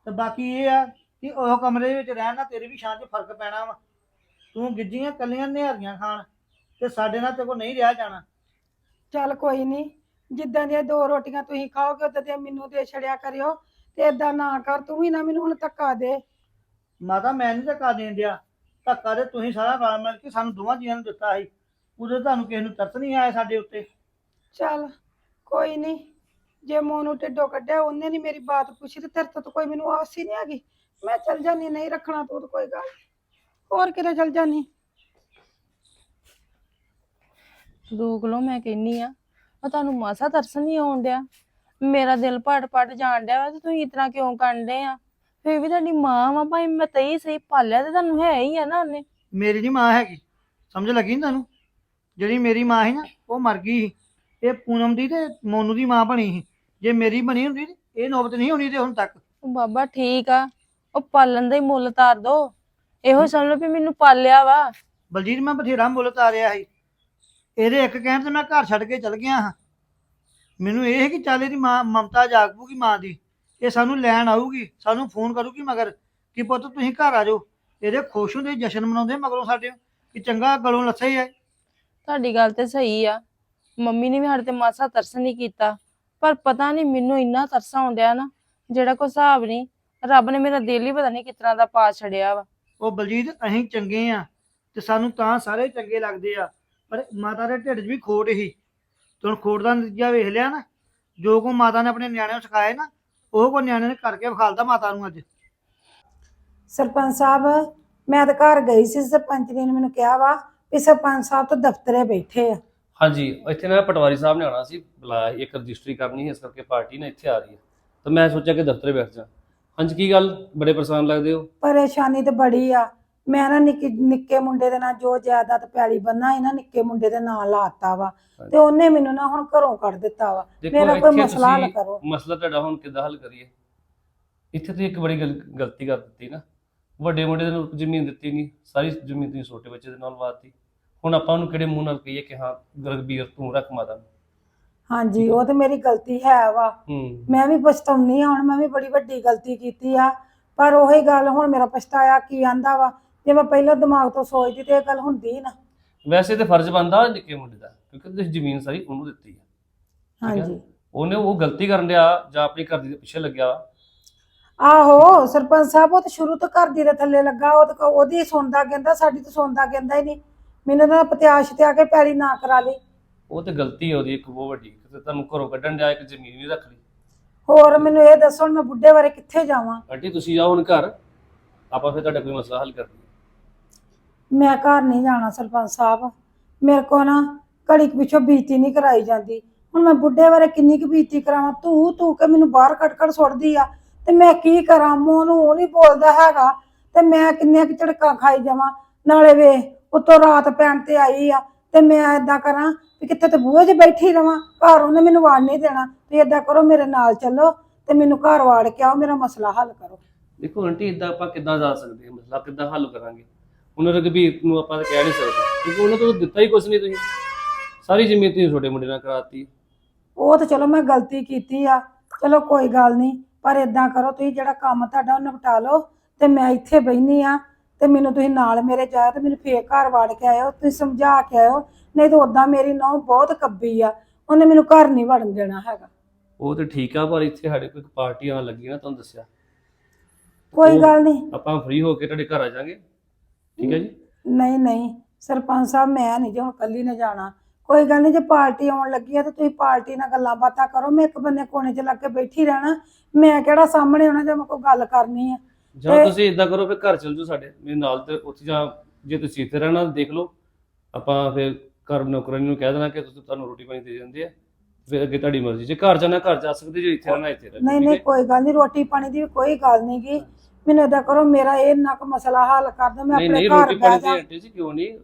[SPEAKER 2] ਤੇ ਬਾਕੀ ਇਹ ਆ ਕਿ ਉਹ ਕਮਰੇ ਵਿੱਚ ਰਹਿਣ ਨਾਲ ਤੇਰੀ ਵੀ ਸ਼ਾਨ 'ਚ ਫ਼ਰਕ ਪੈਣਾ ਵਾ। ਤੂੰ ਗਿੱਜੀਆਂ ਕੱਲੀਆਂ ਨਿਹਾਰੀਆਂ ਖਾਣ ਤੇ ਸਾਡੇ ਨਾਲ ਤੇ ਕੋ ਨਹੀਂ ਰਿਹਾ ਜਾਣਾ।
[SPEAKER 3] ਚੱਲ ਕੋਈ ਨਹੀਂ ਜਿੱਦਾਂ ਦੀਆਂ ਦੋ ਰੋਟੀਆਂ ਤੁਸੀਂ ਖਾਓਗੇ ਉਦਾਂ ਦੀਆਂ ਮੈਨੂੰ ਦੇ ਛੜਿਆ ਕਰਿਓ। ਤੇ ਏਦਾਂ ਨਾ ਕਰ ਤੂੰ ਵੀ ਨਾ ਮੈਨੂੰ ਹੁਣ ਧੱਕਾ ਦੇ।
[SPEAKER 2] ਮਾਤਾ ਮੈਂ ਨਹੀਂ ਧੱਕਾ ਦੇਣ ਦਿਆ ਧੱਕਾ ਤੇ ਤੁਸੀਂ ਸਾਰਾ ਰਲ ਮਿਲ ਕੇ ਸਾਨੂੰ ਦੋਵਾਂ ਜੀਆਂ ਨੂੰ ਦਿੱਤਾ ਸੀ। ਉਦੋਂ ਤੁਹਾਨੂੰ ਕਿਸੇ ਨੂੰ ਤਰਸ ਨਹੀਂ ਆਇਆ ਸਾਡੇ ਉੱਤੇ?
[SPEAKER 3] ਚੱਲ ਕੋਈ ਨਹੀਂ। ਜੇ ਮੋਨੂ ਢਿੱਡੋਂ ਕੱਢਿਆ ਉਹਨੇ ਨਹੀਂ ਮੇਰੀ ਬਾਤ ਪੁੱਛੀ ਤੇ ਤੇਰੇ ਤੋਂ ਤਾਂ ਕੋਈ ਮੈਨੂੰ ਆਸ ਹੀ ਨਹੀਂ ਹੈਗੀ। ਮੈਂ ਚੱਲ ਜਾਨੀ ਨਹੀਂ ਰੱਖਣਾ ਤੂੰ ਤਾਂ ਕੋਈ ਗੱਲ। ਨੀ। ਹੋਰ ਕਿਤੇ ਚੱਲ ਜਾਨੀ
[SPEAKER 1] ਰੋਕ ਲਓ ਮੈਂ ਕਹਿੰਨੀ ਆ ਆ ਤੁਹਾਨੂੰ ਮਾਸਾ ਤਰਸ ਨਹੀਂ ਆਉਣ ਡਿਆ। ਮੇਰਾ ਦਿਲ ਪੜ ਪੜ ਜਾਣ ਡਿਆ ਵਾ ਤੇ ਤੁਸੀਂ ਇਤਨਾ ਕਿਉਂ ਕਰਦੇ ਆ? ਫੇਰ ਵੀ ਤੁਹਾਡੀ ਮਾਂ ਵਾ ਭਾਈ ਮੈਂ ਤਈ ਸਹੀ ਪਾਲਿਆ ਤੇ ਤੁਹਾਨੂੰ ਹੈ ਹੀ ਆ ਨਾ ਉਹਨੇ।
[SPEAKER 2] ਮੇਰੀ ਨਹੀਂ ਮਾਂ ਹੈਗੀ ਸਮਝ ਲੱਗੀ ਨੀ ਤੁਹਾਨੂੰ? ਜਿਹੜੀ ਮੇਰੀ ਮਾਂ ਸੀ ਨਾ ਉਹ ਮਰ ਗਈ ਸੀ। ਇਹ ਪੂਨਮ ਦੀ ਤੇ ਮੋਨੂ ਦੀ ਮਾਂ ਬਣੀ ਸੀ। ਜੇ ਮੇਰੀ ਬਣੀ ਹੁੰਦੀ ਤੇ ਇਹ ਨੌਬਤ ਨਹੀਂ ਹੋਣੀ ਤੇ ਹੁਣ ਤੱਕ।
[SPEAKER 1] ਉਹ ਬਾਬਾ ਠੀਕ ਆ ਉਹ ਪਾਲਣ ਦਾ ਹੀ ਮੁੱਲ ਤਾਰ ਦੋ। ਇਹੋ ਸਮਝ ਲਓ ਵੀ ਮੈਨੂੰ ਪਾਲਿਆ ਵਾ।
[SPEAKER 2] ਬਲਜੀਤ ਮੈਂ ਬਥੇਰਾ ਮੁੱਲ ਤਾਰਿਆ ਸੀ। ਇਹਦੇ ਇੱਕ ਕਹਿਣ ਤੇ ਮੈਂ ਘਰ ਛੱਡ ਕੇ ਚਲ ਗਿਆ ਹਾਂ। ਮੈਨੂੰ ਇਹ ਹੈ ਕਿ ਚੱਲ ਇਹਦੀ ਮਾਂ ਮਮਤਾ ਜਾਗ ਪਊਗੀ ਮਾਂ ਦੀ। ਇਹ ਸਾਨੂੰ ਲੈਣ ਆਊਗੀ ਸਾਨੂੰ ਫੋਨ ਕਰੂਗੀ ਮਗਰ ਕਿ ਪੁੱਤ ਤੁਸੀਂ ਘਰ ਆ ਜਾਓ। ਇਹਦੇ ਖੁਸ਼ ਹੁੰਦੇ ਜਸ਼ਨ ਮਨਾਉਂਦੇ ਮਗਰੋਂ ਸਾਡੇ ਕਿ ਚੰਗਾ ਗਲੋਂ ਲੱਥੇ ਹੀ ਹੈ
[SPEAKER 1] ਤੁਹਾਡੀ ਗੱਲ ਤੇ ਸਹੀ ਆ। ਮੰਮੀ ਨੇ ਵੀ ਸਾਡੇ ਤੇ ਮਾਸਾ ਤਰਸ ਨਹੀਂ ਕੀਤਾ ਪਰ ਪਤਾ ਨਹੀਂ ਮੈਨੂੰ ਇੰਨਾ ਤਰਸ ਆਉਂਦਿਆ ਨਾ ਜਿਹੜਾ ਕੋਈ ਹਿਸਾਬ ਨਹੀਂ। ਰੱਬ ਨੇ ਮੇਰਾ ਦਿਲ ਹੀ ਪਤਾ ਨਹੀਂ ਤਰ੍ਹਾਂ ਦਾ ਪਾ ਛੜਿਆ ਵਾ।
[SPEAKER 2] ਉਹ ਬਲਜੀਤ ਅਸੀਂ ਚੰਗੇ ਆ ਤੇ ਸਾਨੂੰ ਤਾਂ ਸਾਰੇ ਚੰਗੇ ਲੱਗਦੇ ਆ ਪਰ ਮਾਤਾ ਦੇ ਢਿੱਡ 'ਚ ਵੀ ਖੋਟ ਹੀ। ਤੇ ਹੁਣ ਖੋਟ ਦਾ ਨਤੀਜਾ ਵੇਖ ਲਿਆ ਨਾ ਜੋ ਕੋ ਮਾਤਾ ਨੇ ਆਪਣੇ ਨਿਆਣਿਆਂ ਨੂੰ ਸਿਖਾਇਆ ਨਾ ਉਹ ਕੋ ਨਿਆਣੇ ਨੇ ਕਰਕੇ ਵਿਖਾਲਦਾ ਮਾਤਾ ਨੂੰ ਅੱਜ।
[SPEAKER 3] ਸਰਪੰਚ ਸਾਹਿਬ ਮੈਂ ਤਾਂ ਘਰ ਗਈ ਸੀ ਸਰਪੰਚ ਨੇ ਮੈਨੂੰ ਕਿਹਾ ਵਾ ਵੀ ਸਰਪੰਚ ਸਾਹਿਬ ਤਾਂ ਦਫ਼ਤਰੇ ਬੈਠੇ ਆ।
[SPEAKER 5] ਹਾਂਜੀ ਇੱਥੇ ਨਾ ਪਟਵਾਰੀ ਸਾਹਿਬ ਨੇ ਆਉਣਾ ਸੀ ਬੁਲਾਇਆ ਇੱਕ ਰਜਿਸਟਰੀ ਕਰਨੀ ਹੈ ਇਸ ਕਰਕੇ ਪਾਰਟੀ ਨਾ ਇੱਥੇ ਆ ਰਹੀ ਹੈ। ਤਾਂ ਮੈਂ ਸੋਚਿਆ ਕਿ ਦਫ਼ਤਰੇ ਬੈਠ ਜਾ। ਹਾਂਜੀ ਕੀ ਗੱਲ? ਬੜੇ ਪਰੇਸ਼ਾਨ ਲੱਗਦੇ ਹੋ?
[SPEAKER 3] ਪਰੇਸ਼ਾਨੀ ਤੇ ਬੜੀ ਆ। ਮੈਂ ਨਾ ਨਿੱਕੇ ਨਿੱਕੇ ਮੁੰਡੇ ਦੇ ਨਾਲ ਜੋ ਜਾਇਦਾਦ ਪੈਲੀ ਬੰਨਾ ਇਹਨਾਂ ਨਿੱਕੇ ਮੁੰਡੇ ਦੇ ਨਾਂ ਲਾਤਾ ਵਾ। ਤੇ ਉਹਨੇ ਮੈਨੂੰ ਨਾ ਹੁਣ ਘਰੋਂ ਕੱਢ ਦਿੱਤਾ ਵਾ।
[SPEAKER 5] ਦੇਖੋ
[SPEAKER 3] ਮੇਰਾ ਕੋਈ ਮਸਲਾ
[SPEAKER 5] ਤੁਸੀਂ
[SPEAKER 3] ਕਰੋ।
[SPEAKER 5] ਮਸਲਾ ਤੁਹਾਡਾ ਹੁਣ ਕਿੱਦਾਂ ਹੱਲ ਕਰੀਏ? ਇੱਥੇ ਤੁਸੀਂ ਇੱਕ ਬੜੀ ਗਲ- ਗਲਤੀ ਕਰ ਦਿੱਤੀ ਨਾ। ਵੱਡੇ ਮੁੰਡੇ ਨੂੰ ਜ਼ਮੀਨ ਦਿੱਤੀ ਨਹੀਂ ਸਾਰੀ ਜ਼ਮੀਨ ਤੁਸੀਂ ਛੋਟੇ ਬੱਚੇ ਦੇ ਨਾਲ ਵਾਤੀ। ਹੁਣ ਆਪਾਂ ਉਹਨੂੰ ਕਿਹੜੇ ਮੂੰਹ ਨਾਲ ਕਹੀਏ ਕਿ ਹਾਂ ਗਰਬੀਰ ਤੂੰ ਰੱਖ ਮਾਤਾ ਨੂੰ।
[SPEAKER 3] ਹਾਂਜੀ ਉਹ ਤੇ ਮੇਰੀ ਗਲਤੀ ਹੈ ਵਾ। ਮੈਂ ਵੀ ਪਛਤਾਉਣੀ ਆ ਹੁਣ ਮੈਂ ਵੀ ਬੜੀ ਵੱਡੀ ਗਲਤੀ ਕੀਤੀ ਆ। ਪਰ ਉਹੀ ਗੱਲ ਹੁਣ ਮੇਰਾ ਪਛਤਾਇਆ ਕੀ ਆਂਦਾ ਵਾ। ਜੇ ਮੈਂ ਪਹਿਲਾਂ ਦਿਮਾਗ ਤੋਂ ਸੋਚਦੀ ਤੇ ਇਹ ਗੱਲ ਹੁੰਦੀ ਨਾ।
[SPEAKER 5] ਵੈਸੇ ਤੇ ਫਰਜ਼ ਬਣਦਾ ਨਿੱਕੇ ਮੁੰਡੇ ਦਾ ਕਿਉਂਕਿ ਤੁਸੀਂ ਜ਼ਮੀਨ ਸਾਰੀ ਉਹਨੂੰ ਦਿੱਤੀ ਠੀਕ ਹੈ।
[SPEAKER 3] ਹਾਂਜੀ।
[SPEAKER 5] ਉਹਨੇ ਉਹ ਗਲਤੀ ਕਰਨ ਡਿਆ ਜਾਂ ਆਪਣੀ ਘਰ ਦੇ ਪਿੱਛੇ ਲੱਗਿਆ ਵਾ।
[SPEAKER 3] ਆਹੋ ਸਰਪੰਚ ਸਾਹਿਬ ਉਹ ਤਾਂ ਸ਼ੁਰੂ ਤੋਂ ਘਰ ਦੀ ਦੇ ਥੱਲੇ ਲੱਗਾ ਉਹ ਤਾਂ ਕ- ਉਹਦੀ ਸੁਣਦਾ ਕਹਿੰਦਾ ਸਾਡੀ ਤਾਂ ਸੁਣਦਾ ਕਹਿੰਦਾ ਹੀ ਨਹੀਂ। ਮੈਨੂੰ ਤਾਂ ਪਤਿਆਸ਼ ਤੇ ਆ ਕੇ ਪੈਲੀ ਨਾ ਕਰਾ ਲਈ।
[SPEAKER 5] ਉਹ ਤੇ ਗਲਤੀ ਹੈ ਉਹਦੀ ਇੱਕ ਬਹੁਤ ਵੱਡੀ ਕਿ ਤੁਹਾਨੂੰ ਘਰੋਂ ਕੱਢਣ ਡਿਆ ਇੱਕ ਜ਼ਮੀਨ ਨਹੀਂ ਰੱਖ ਲਈ।
[SPEAKER 3] ਹੋਰ ਮੈਨੂੰ ਇਹ ਦੱਸੋ ਹੁਣ ਮੈਂ ਬੁੱਢੇ ਬਾਰੇ ਕਿੱਥੇ ਜਾਵਾਂ?
[SPEAKER 5] ਆਂਟੀ ਤੁਸੀਂ ਜਾਓ ਹੁਣ ਘਰ ਆਪਾਂ ਫਿਰ ਤੁਹਾਡਾ ਕੋਈ ਮਸਲਾ ਹੱਲ ਕਰਦੇ
[SPEAKER 3] ਮੈਂ ਘਰ ਨਹੀਂ ਜਾਣਾ ਸਰਪੰਚ ਸਾਹਿਬ। ਮੇਰੇ ਕੋ ਨਾ ਘੜੀ ਕੁ ਪਿੱਛੋਂ ਬੀਤੀ ਨਹੀਂ ਕਰਾਈ ਜਾਂਦੀ। ਹੁਣ ਮੈਂ ਬੁੱਢੇ ਬਾਰੇ ਕਿੰਨੀ ਕੁ ਬੀਤੀ ਕਰਾਵਾਂ? ਤੂੰ ਤੂੰ ਕੇ ਮੈਨੂੰ ਬਾਹਰ ਕੱਢ ਕੱਢ ਸੁੱਟਦੀ ਆ? ਤੇ ਮੈਂ ਕੀ ਕਰਾਂ? ਮੂੰਹ ਨੂੰ ਉਹ ਨਹੀਂ ਬੋਲਦਾ ਹੈਗਾ। ਤੇ ਮੈਂ ਕਿੰਨੀਆਂ ਕੁ ਝੜਕਾਂ ਖਾਈ ਜਾਵਾਂ? ਨਾਲੇ ਵੇ, ਉਤੋਂ ਰਾਤ ਪੈਣ ਤੇ ਆਈ ਆ। ਤੇ ਮੈਂ ਏਦਾਂ ਕਰਾਂ ਵੀ ਕਿੱਥੇ ਤੇ ਬੂਹੇ 'ਚ ਬੈਠੀ ਰਵਾਂ? ਘਰ ਉਹਨੇ ਮੈਨੂੰ ਵਾੜ ਨਹੀਂ ਦੇਣਾ। ਤੇ ਏਦਾਂ ਕਰੋ, ਮੇਰੇ ਨਾਲ ਚੱਲੋ ਤੇ ਮੈਨੂੰ ਘਰ ਵਾੜ ਕੇ ਆਓ। ਮੇਰਾ ਮਸਲਾ ਹੱਲ ਕਰੋ।
[SPEAKER 5] ਦੇਖੋ ਆਂਟੀ ਇਦਾਂ ਆਪਾਂ ਕਿੱਦਾਂ ਜਾ ਸਕਦੇ ਹਾਂ? ਮਸਲਾ ਕਿੱਦਾਂ ਹੱਲ ਕਰਾਂਗੇ? ਉਹਨਾਂ ਰਘਬੀਰ ਨੂੰ ਆਪਾਂ ਤਾਂ ਕਹਿ ਨਹੀਂ ਸਕਦੇ ਕਿਉਂਕਿ ਉਹਨਾਂ ਤੋਂ ਦਿੱਤਾ ਹੀ ਕੁਝ ਨਹੀਂ ਤੁਸੀਂ। ਸਾਰੀ ਜ਼ਮੀਨ ਤੁਸੀਂ ਛੋਟੇ ਮੁੰਡੇ ਨਾਲ ਕਰਾਤੀ।
[SPEAKER 3] ਉਹ ਤਾਂ ਚਲੋ ਮੈਂ ਗਲਤੀ ਕੀਤੀ ਆ। ਚਲੋ ਕੋਈ ਗੱਲ ਨਹੀਂ ਪਰ ਇਦਾਂ ਕਰੋ ਤੁਸੀਂ ਜਿਹੜਾ ਕੰਮ ਤੁਹਾਡਾ ਉਹ ਨਿਪਟਾ ਲਓ ਤੇ ਮੈਂ ਇੱਥੇ ਬੈਣੀ ਆ ਤੇ ਮੈਨੂੰ ਤੁਸੀਂ ਨਾਲ ਮੇਰੇ ਜਾਇਆ ਤੇ ਮੈਨੂੰ ਫੇਰ ਘਰ ਵਾੜ ਕੇ ਆਇਓ ਤੁਸੀਂ ਸਮਝਾ ਕੇ ਆਇਓ। ਨਹੀਂ ਤਾਂ ਉਦਾਂ ਮੇਰੀ ਨੌ ਬਹੁਤ ਕੱਬੀ ਆ ਉਹਨੇ ਮੈਨੂੰ ਘਰ ਨਹੀਂ ਵੜਨ ਦੇਣਾ ਹੈਗਾ।
[SPEAKER 5] ਉਹ ਤੇ ਠੀਕ ਆ ਪਰ ਇੱਥੇ ਸਾਡੇ ਇੱਕ ਪਾਰਟੀ ਆਉਣ ਲੱਗੀ ਨਾ ਤੁਹਾਨੂੰ ਦੱਸਿਆ।
[SPEAKER 3] ਕੋਈ
[SPEAKER 5] ਉਹ-
[SPEAKER 3] ਗੱਲ ਨਹੀਂ।
[SPEAKER 5] ਆਪਾਂ ਫ੍ਰੀ ਹੋ ਕੇ ਤੁਹਾਡੇ ਘਰ ਆ ਜਾਾਂਗੇ। ਠੀਕ ਹੈ ਜੀ?
[SPEAKER 3] ਨਹੀਂ ਨਹੀਂ। ਸਰਪੰਚ ਸਾਹਿਬ ਮੈਂ ਨਹੀਂ ਜੇ ਹੁਣ ਕੱਲੀ ਨੇ ਜਾਣਾ। ਕੋਈ ਗੱਲ ਨਹੀਂ ਜੇ ਪਾਰਟੀ ਆਉਣ ਲੱਗੀ ਆ ਤੇ ਤੁਸੀਂ ਪਾਰਟੀ ਨਾਲ ਗੱਲਾਂ ਬਾਤਾਂ ਕਰੋ। ਮੈਂ ਇੱਕ ਬੰਨੇ ਕੋਨੇ 'ਚ ਲੱਗ ਕੇ ਬੈਠੀ ਰਹਿਣਾ। ਮੈਂ ਕਿਹੜਾ ਸਾਹਮਣੇ ਆਉਣਾ ਜੇ ਮੈਂ ਕੋਈ ਗੱਲ ਕਰਨੀ ਆ?
[SPEAKER 5] ਜਾਂ ਤੁਸੀਂ ਇਦਾਂ ਕਰੋ ਫਿਰ ਘਰ ਚੱਲ ਜਾਓ ਸਾਡੇ। ਮੇਰੇ ਨਾਲ ਤੇ ਉੱਥੇ ਜਾਂ ਜੇ ਤੁਸੀਂ ਇੱਥੇ ਰਹਿਣਾ ਦੇਖ ਲਓ। ਆਪਾਂ ਫਿਰ ਘਰ ਨੌਕਰਾਨੀ ਨੂੰ ਕਹਿ ਦੇਣਾ ਕਿ ਤੁਸੀਂ ਤੁਹਾਨੂੰ ਰੋਟੀ ਪਾਣੀ ਦੇ ਜਾਂਦੇ ਆ। ਫਿਰ ਅੱਗੇ ਤੁਹਾਡੀ ਮਰਜ਼ੀ। ਜੇ ਘਰ ਜਾਣਾ ਘਰ ਜਾ ਸਕਦੇ ਜੇ ਇੱਥੇ ਰਹਿਣਾ ਇੱਥੇ ਰਹਿਣਾ
[SPEAKER 3] ਨਹੀਂ ਨਹੀਂ? ਕੋਈ ਗੱਲ ਨਹੀਂ। ਰੋਟੀ ਪਾਣੀ ਦੀ ਵੀ ਕੋਈ ਗੱਲ ਨਹੀਂ ਗੀ। ਮੈਨੂੰ ਏਦਾਂ ਕਰੋ ਮੇਰਾ ਇਹ ਨਾ ਕੋ ਮਸਲਾ ਹੱਲ ਕਰ ਦਿਓ ਮੈਂ
[SPEAKER 5] ਨਹੀਂ
[SPEAKER 3] ਆਪਣੇ
[SPEAKER 5] ਨਹੀਂ
[SPEAKER 3] ਘਰ
[SPEAKER 5] ਰੋਟੀ
[SPEAKER 3] ਬਹਿ
[SPEAKER 5] ਪਾਣੀ
[SPEAKER 3] ਜਾ।
[SPEAKER 5] ਦੀ ਆਂਟੀ ਜੀ ਕਿਉਂ ਨਹੀਂ?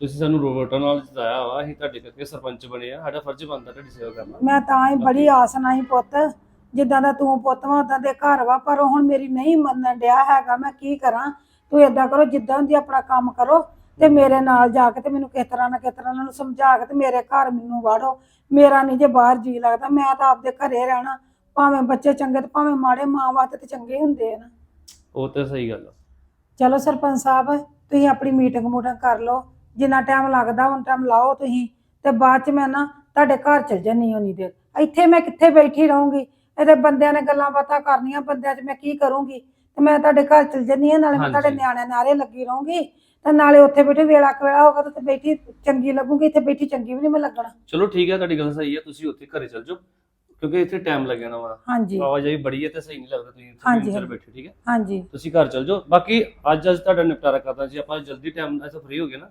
[SPEAKER 5] ਤੁਸੀਂ ਸਾਨੂੰ ਰੋਬੋਟਾਂ ਨਾਲ ਜਿਤਾਇਆ ਵਾ ਅਸੀਂ ਤੁਹਾਡੇ ਕਰਕੇ ਸਰਪੰਚ ਬਣੇ ਆ ਸਾਡਾ ਫਰਜ਼ ਬਣਦਾ ਤੁਹਾਡੀ ਸੇਵਾ ਕਰਨਾ।
[SPEAKER 3] ਮੈਂ ਤਾਂ ਹੀ ਬੜੀ ਆਸ ਨਾਲ ਹੀ ਪੁੱਤ ਜਿੱਦਾਂ ਦਾ ਤੂੰ ਪੁੱਤ ਵਾ ਉਦਾਂ ਦੇ ਘਰ ਵਾ ਪਰ ਹੁਣ ਮੇਰੀ ਨਹੀਂ ਮੰਨਣ ਡਿਆ ਹੈਗਾ ਮੈਂ ਕੀ ਕਰਾਂ? ਤੂੰ ਏਦਾਂ ਕਰੋ ਜਿੱਦਾਂ ਦੀ ਆਪਣਾ ਕੰਮ ਕਰੋ ਤੇ ਮੇਰੇ ਨਾਲ ਜਾ ਕੇ ਤੇ ਮੈਨੂੰ ਕਿਸ ਤਰ੍ਹਾਂ ਨਾ ਕਿਸ ਤਰ੍ਹਾਂ ਉਹਨਾਂ ਨੂੰ ਸਮਝਾ ਕੇ ਤੇ ਮੇਰੇ ਘਰ ਮੈਨੂੰ ਵਾੜੋ। ਮੇਰਾ ਨਹੀਂ ਜੇ ਬਾਹਰ ਜੀ ਲੱਗਦਾ ਮੈਂ ਤਾਂ ਆਪਦੇ ਘਰੇ ਰਹਿਣਾ ਭਾਵੇਂ ਬੱਚੇ ਚੰਗੇ ਤੇ ਭਾਵੇਂ ਮਾੜੇ ਮਾਂ ਵਾਸਤੇ ਤੇ ਚੰਗੇ ਹੁੰਦੇ ਆ ਨਾ।
[SPEAKER 5] ਉਹ ਤੇ ਸਹੀ ਗੱਲ ਆ।
[SPEAKER 3] ਚਲੋ ਸਰਪੰਚ ਸਾਹਿਬ ਤੁਸੀਂ ਆਪਣੀ ਮੀਟਿੰਗ ਮੂਟਿੰਗ ਕਰ ਲਓ। ਜਿੰਨਾ ਟਾਈਮ ਲੱਗਦਾ ਉਹਨਾਂ ਟਾਈਮ ਲਾਓ ਤੁਸੀਂ। ਤੇ ਬਾਅਦ ਚ ਮੈਂ ਨਾ ਤੁਹਾਡੇ ਘਰ ਚਲ ਜੰਨੀ ਹੋਣੀ ਦੇਰ। ਇੱਥੇ ਮੈਂ ਕਿੱਥੇ ਬੈਠੀ ਰਹੂੰਗੀ? ਇਹਦੇ ਬੰਦਿਆਂ ਨੇ ਗੱਲਾਂ ਬਾਤਾਂ ਕਰਨੀਆਂ ਬੰਦਿਆਂ 'ਚ ਮੈਂ ਕੀ ਕਰੂੰਗੀ? ਤੇ ਮੈਂ ਤੁਹਾਡੇ ਘਰ ਚਲ ਜੰਨੀ ਆ ਨਾਲੇ ਮੈਂ ਤੁਹਾਡੇ
[SPEAKER 5] ਹਾਂਜੀ।
[SPEAKER 3] ਨਿਆਣਿਆਂ ਨਾਰੇ ਲੱਗੀ ਰਹੂੰਗੀ। ਤੇ ਨਾਲੇ ਉੱਥੇ ਬੈਠੇ ਵੇਲਾ ਕਵੇਲਾ ਹੋਗਾ ਤੇ ਬੈਠੀ ਚੰਗੀ ਲੱਗੂਗੀ। ਇੱਥੇ ਬੈਠੀ ਚੰਗੀ ਵੀ ਨਹੀਂ ਮੈਂ ਲੱਗਣਾ।
[SPEAKER 5] ਚਲੋ ਠੀਕ ਹੈ ਤੁਹਾਡੀ ਗੱਲ ਸਹੀ ਹੈ ਤੁਸੀਂ ਉੱਥੇ ਘਰੇ ਚੱਲ ਜਾਓ। ਕਿਉਂਕਿ ਇੱਥੇ ਟਾਈਮ ਲੱਗ ਜਾਣਾ ਵਾ।
[SPEAKER 3] ਹਾਂਜੀ।
[SPEAKER 5] ਆਵਾਜਾਈ ਬੜੀ ਹੈ ਤੇ ਸਹੀ ਨਹੀਂ ਲੱਗਦਾ ਤੁਸੀਂ ਇੱਥੇ
[SPEAKER 3] ਹਾਂਜੀ,
[SPEAKER 5] ਚੱਲ
[SPEAKER 3] ਹਾਂਜੀ।
[SPEAKER 5] ਬੈਠੇ ਠੀਕ ਹੈ?
[SPEAKER 3] ਹਾਂਜੀ।
[SPEAKER 5] ਤੁਸੀਂ ਘਰ ਚੱਲ ਜਾਓ। ਬਾਕੀ ਅੱਜ ਅੱਜ ਤੁਹਾਡਾ ਨਿਪਟਾਰਾ ਕਰਦਾ ਜੀ ਆਪਾਂ ਜਲਦੀ ਟਾਈਮ ਨਾਲ ਫ੍ਰੀ ਹੋ ਗਏ ਨਾ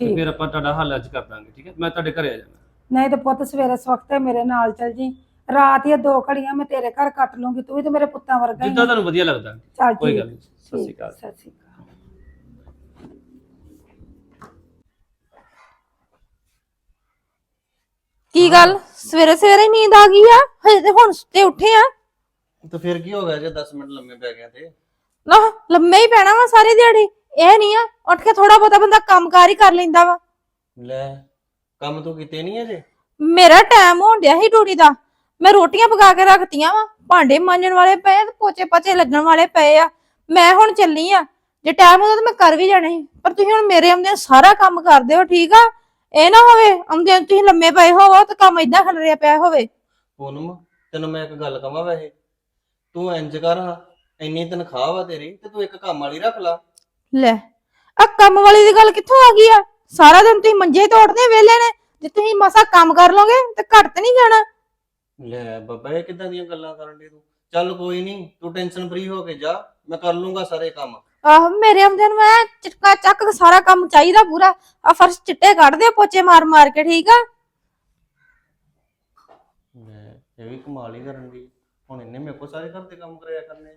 [SPEAKER 5] ਤੇ
[SPEAKER 3] ਠੀਕ।
[SPEAKER 5] ਫਿਰ ਆਪਾਂ ਤੁਹਾਡਾ ਹੱਲ ਅੱਜ ਕਰ ਦਾਂਗੇ ਠੀਕ ਹੈ? ਮੈਂ ਤੁਹਾਡੇ ਘਰੇ ਆ ਜਾਣਾ
[SPEAKER 3] ਨਹੀਂ ਤੇ ਪੁੱਤ ਸਵੇਰੇ ਸਵਖਤੇ ਮੇਰੇ ਨਾਲ ਚੱਲ ਜੀ। ਰਾਤ ਇਹ ਦੋ ਘੜੀਆਂ ਮੈਂ ਤੇਰੇ ਘਰ ਕੱਟ ਲੂੰਗੀ ਤੂੰ ਵੀ ਤੇ ਮੇਰੇ ਪੁੱਤਾਂ ਵਰਗਾ ਹੀ।
[SPEAKER 5] ਜਿੱਦਾਂ। ਤੁਹਾਨੂੰ ਵਧੀਆ ਲੱਗਦਾ।
[SPEAKER 3] ਚੱਲ
[SPEAKER 5] ਕੋਈ
[SPEAKER 3] ਠੀਕ
[SPEAKER 5] ਗੱਲ ਨਹੀਂ। ਸਤਿ ਸ਼੍ਰੀ ਅਕਾਲ।
[SPEAKER 3] ਸਤਿ ਸ਼੍ਰੀ ਅਕਾਲ।
[SPEAKER 4] ਕੀ ਗੱਲ? ਸਵੇਰੇ ਸਵੇਰੇ ਨੀਂਦ ਆ ਗਈ ਆ? ਹਜੇ ਤੇ ਹੁਣ ਸੁੱਤੇ ਉੱਠੇ ਆ।
[SPEAKER 2] ਤੇ ਫਿਰ ਕੀ ਹੋ ਗਿਆ ਜੇ 10 ਮਿੰਟ ਲੰਮੇ ਪੈ ਗਏ ਤੇ?
[SPEAKER 4] ਨਾ ਲੰਮੇ ਹੀ ਪੈਣਾ ਵਾ ਸਾਰੀ ਦਿਹਾੜੀ। ਇਹ ਨਹੀਂ ਆ ਉੱਠ ਕੇ ਥੋੜਾ ਬਹੁਤਾ ਬੰਦਾ ਕੰਮਕਾਰ ਹੀ ਕਰ ਲੈਂਦਾ ਵਾ।
[SPEAKER 2] ਲੈ ਕੰਮ ਤੂੰ ਕੀਤੇ ਨਹੀਂ ਅਜੇ
[SPEAKER 4] ਮੇਰਾ ਟਾਈਮ ਹੋਣ ਡਿਆ ਸੀ ਡਿਊਟੀ ਦਾ। ਮੈਂ ਰੋਟੀਆਂ ਪਕਾ ਕੇ ਰੱਖਤੀਆਂ ਵਾ। ਭਾਂਡੇ ਮਾਂਜਣ ਵਾਲੇ ਪਏ ਆ ਤੇ ਪੋਚੇ ਪਾਚੇ ਲੱਗਣ ਵਾਲੇ ਪਏ ਆ। ਮੈਂ ਹੁਣ ਚੱਲੀ ਆ। ਜੇ ਟਾਈਮ ਹੁੰਦਾ ਤਾਂ ਮੈਂ ਕਰ ਵੀ ਜਾਣਾ ਸੀ। ਪਰ ਤੁਸੀਂ ਹੁਣ ਮੇਰੇ ਆਉਂਦੇ ਸਾਰਾ ਕੰਮ ਕਰਦੇ ਹੋ ਠੀਕ ਆ? ਇਹ ਨਾ ਹੋਵੇ ਆਉਂਦੇ ਤੁਸੀਂ ਲੰਮੇ ਪਏ ਹੋਵੋ ਤੇ ਕੰਮ ਇਦਾਂ ਖਲਰਿਆ ਪਿਆ ਹੋਵੇ।
[SPEAKER 6] ਪੂਨਮ ਤੈਨੂੰ ਮੈਂ ਇੱਕ ਗੱਲ ਕਹਾਂ ਵੈਸੇ। ਤੂੰ ਇੰਜ ਕਰ ਇੰਨੀ ਤਨਖਾਹ ਵਾ ਤੇਰੀ ਤੇ ਤੂੰ ਇੱਕ ਕੰਮ ਵਾਲੀ ਰੱਖ ਲਾ।
[SPEAKER 4] ਲੈ ਆ ਕੰਮ ਵਾਲੀ ਦੀ ਗੱਲ ਕਿੱਥੋਂ ਆ ਗਈ ਆ? ਸਾਰਾ ਦਿਨ ਤੁਸੀਂ ਮੰਜੇ ਤੋੜਦੇ ਵੇਲੇ ਨੇ ਜੇ ਤੁਸੀਂ ਮਸਾ ਕੰਮ ਕਰ ਲੋਗੇ ਤੇ ਘੱਟ ਤੇ ਨਹੀਂ ਜਾਣਾ।
[SPEAKER 6] ਲੈ ਬੱਬਾ ਇਹ ਕਿੱਦਾਂ ਦੀਆਂ ਗੱਲਾਂ ਕਰਨ ਦੀ ਤੂੰ? ਚੱਲ ਕੋਈ ਨਹੀਂ ਤੂੰ ਟੈਨਸ਼ਨ ਫਰੀ ਹੋ ਕੇ ਜਾ ਮੈਂ ਕਰ ਲੂੰਗਾ ਸਾਰੇ ਕੰਮ।
[SPEAKER 4] ਆਹ ਮੇਰੇ ਆਉਂਦੇ ਨੂੰ ਮੈਂ ਚਿੱਟਾ ਚੱਕ ਕੇ ਸਾਰਾ ਕੰਮ ਚਾਹੀਦਾ ਪੂਰਾ। ਆ ਫਰਸ਼ ਚਿੱਟੇ ਕੱਢਦੇ ਆ ਪੋਚੇ ਮਾਰ ਮਾਰ ਕੇ ਠੀਕ ਆ?
[SPEAKER 6] ਲੈ ਇਹ ਵੀ ਕਮਾਲ ਹੀ ਕਰਨ ਦੀ ਹੁਣ ਇਹਨੇ ਮੇਰੇ ਕੋਲ ਸਾਰੇ ਘਰ ਦੇ ਕੰਮ ਕਰਾਇਆ ਕਰਨੇ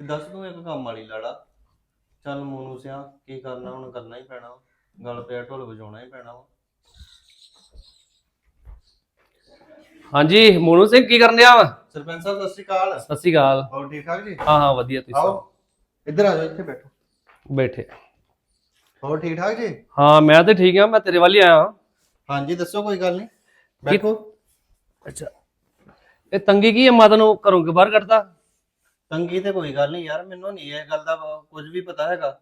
[SPEAKER 6] ਤੇ ਦੱਸ ਤੂੰ ਇੱਕ ਕੰਮ ਵਾਲੀ ਲਾੜਾ। ਚੱਲ ਮੋਨੂ ਸਿਆ ਕੀ ਕਰਨਾ ਹੁਣ ਕਰਨਾ ਹੀ ਪੈਣਾ। ਗਲ ਪਿਆ ਢੋਲ ਵਜਾਉਣਾ ਹੀ ਪੈਣਾ ਵਾ।
[SPEAKER 5] ਹਾਂਜੀ ਮੋਨੂ ਸਿੰਘ ਕੀ ਕਰਨ ਵਾ?
[SPEAKER 6] ਸਰਪੰਚ ਸਾਹਿਬ ਸਤਿ ਸ਼੍ਰੀ ਅਕਾਲ।
[SPEAKER 5] ਸਤਿ ਸ਼੍ਰੀ ਅਕਾਲ।
[SPEAKER 6] ਹੋਰ ਠੀਕ ਠਾਕ ਜੀ?
[SPEAKER 5] ਹਾਂ ਹਾਂ ਵਧੀਆ ਤੁਸੀਂ ਸੁਣਾਓ?
[SPEAKER 6] ਇੱਧਰ ਆ ਜਾਓ ਇੱਥੇ ਬੈਠੋ।
[SPEAKER 5] ਬੈਠੇ।
[SPEAKER 6] ਹੋਰ ਠੀਕ ਠਾਕ ਜੀ?
[SPEAKER 5] ਹਾਂ ਮੈਂ ਤੇ ਠੀਕ ਆ ਮੈਂ ਤੇਰੇ ਵੱਲ ਹੀ ਆਇਆ ਹਾਂ।
[SPEAKER 6] ਹਾਂਜੀ ਦੱਸੋ ਕੋਈ ਗੱਲ ਨਹੀਂ। ਬੈਠੋ।
[SPEAKER 5] ਅੱਛਾ। ਇਹ ਤੰਗੀ ਕੀ ਹੈ ਮਾਤਾ ਨੂੰ ਘਰੋਂ ਕਿ ਬਾਹਰ ਕੱਢਤਾ?
[SPEAKER 6] ਤੰਗੀ ਤੇ ਕੋਈ ਗੱਲ ਨਹੀਂ ਯਾਰ ਮੈਨੂੰ ਨਹੀਂ ਇਹ ਗੱਲ ਦਾ ਵਾ- ਕੁਝ ਵੀ ਪਤਾ ਹੈਗਾ।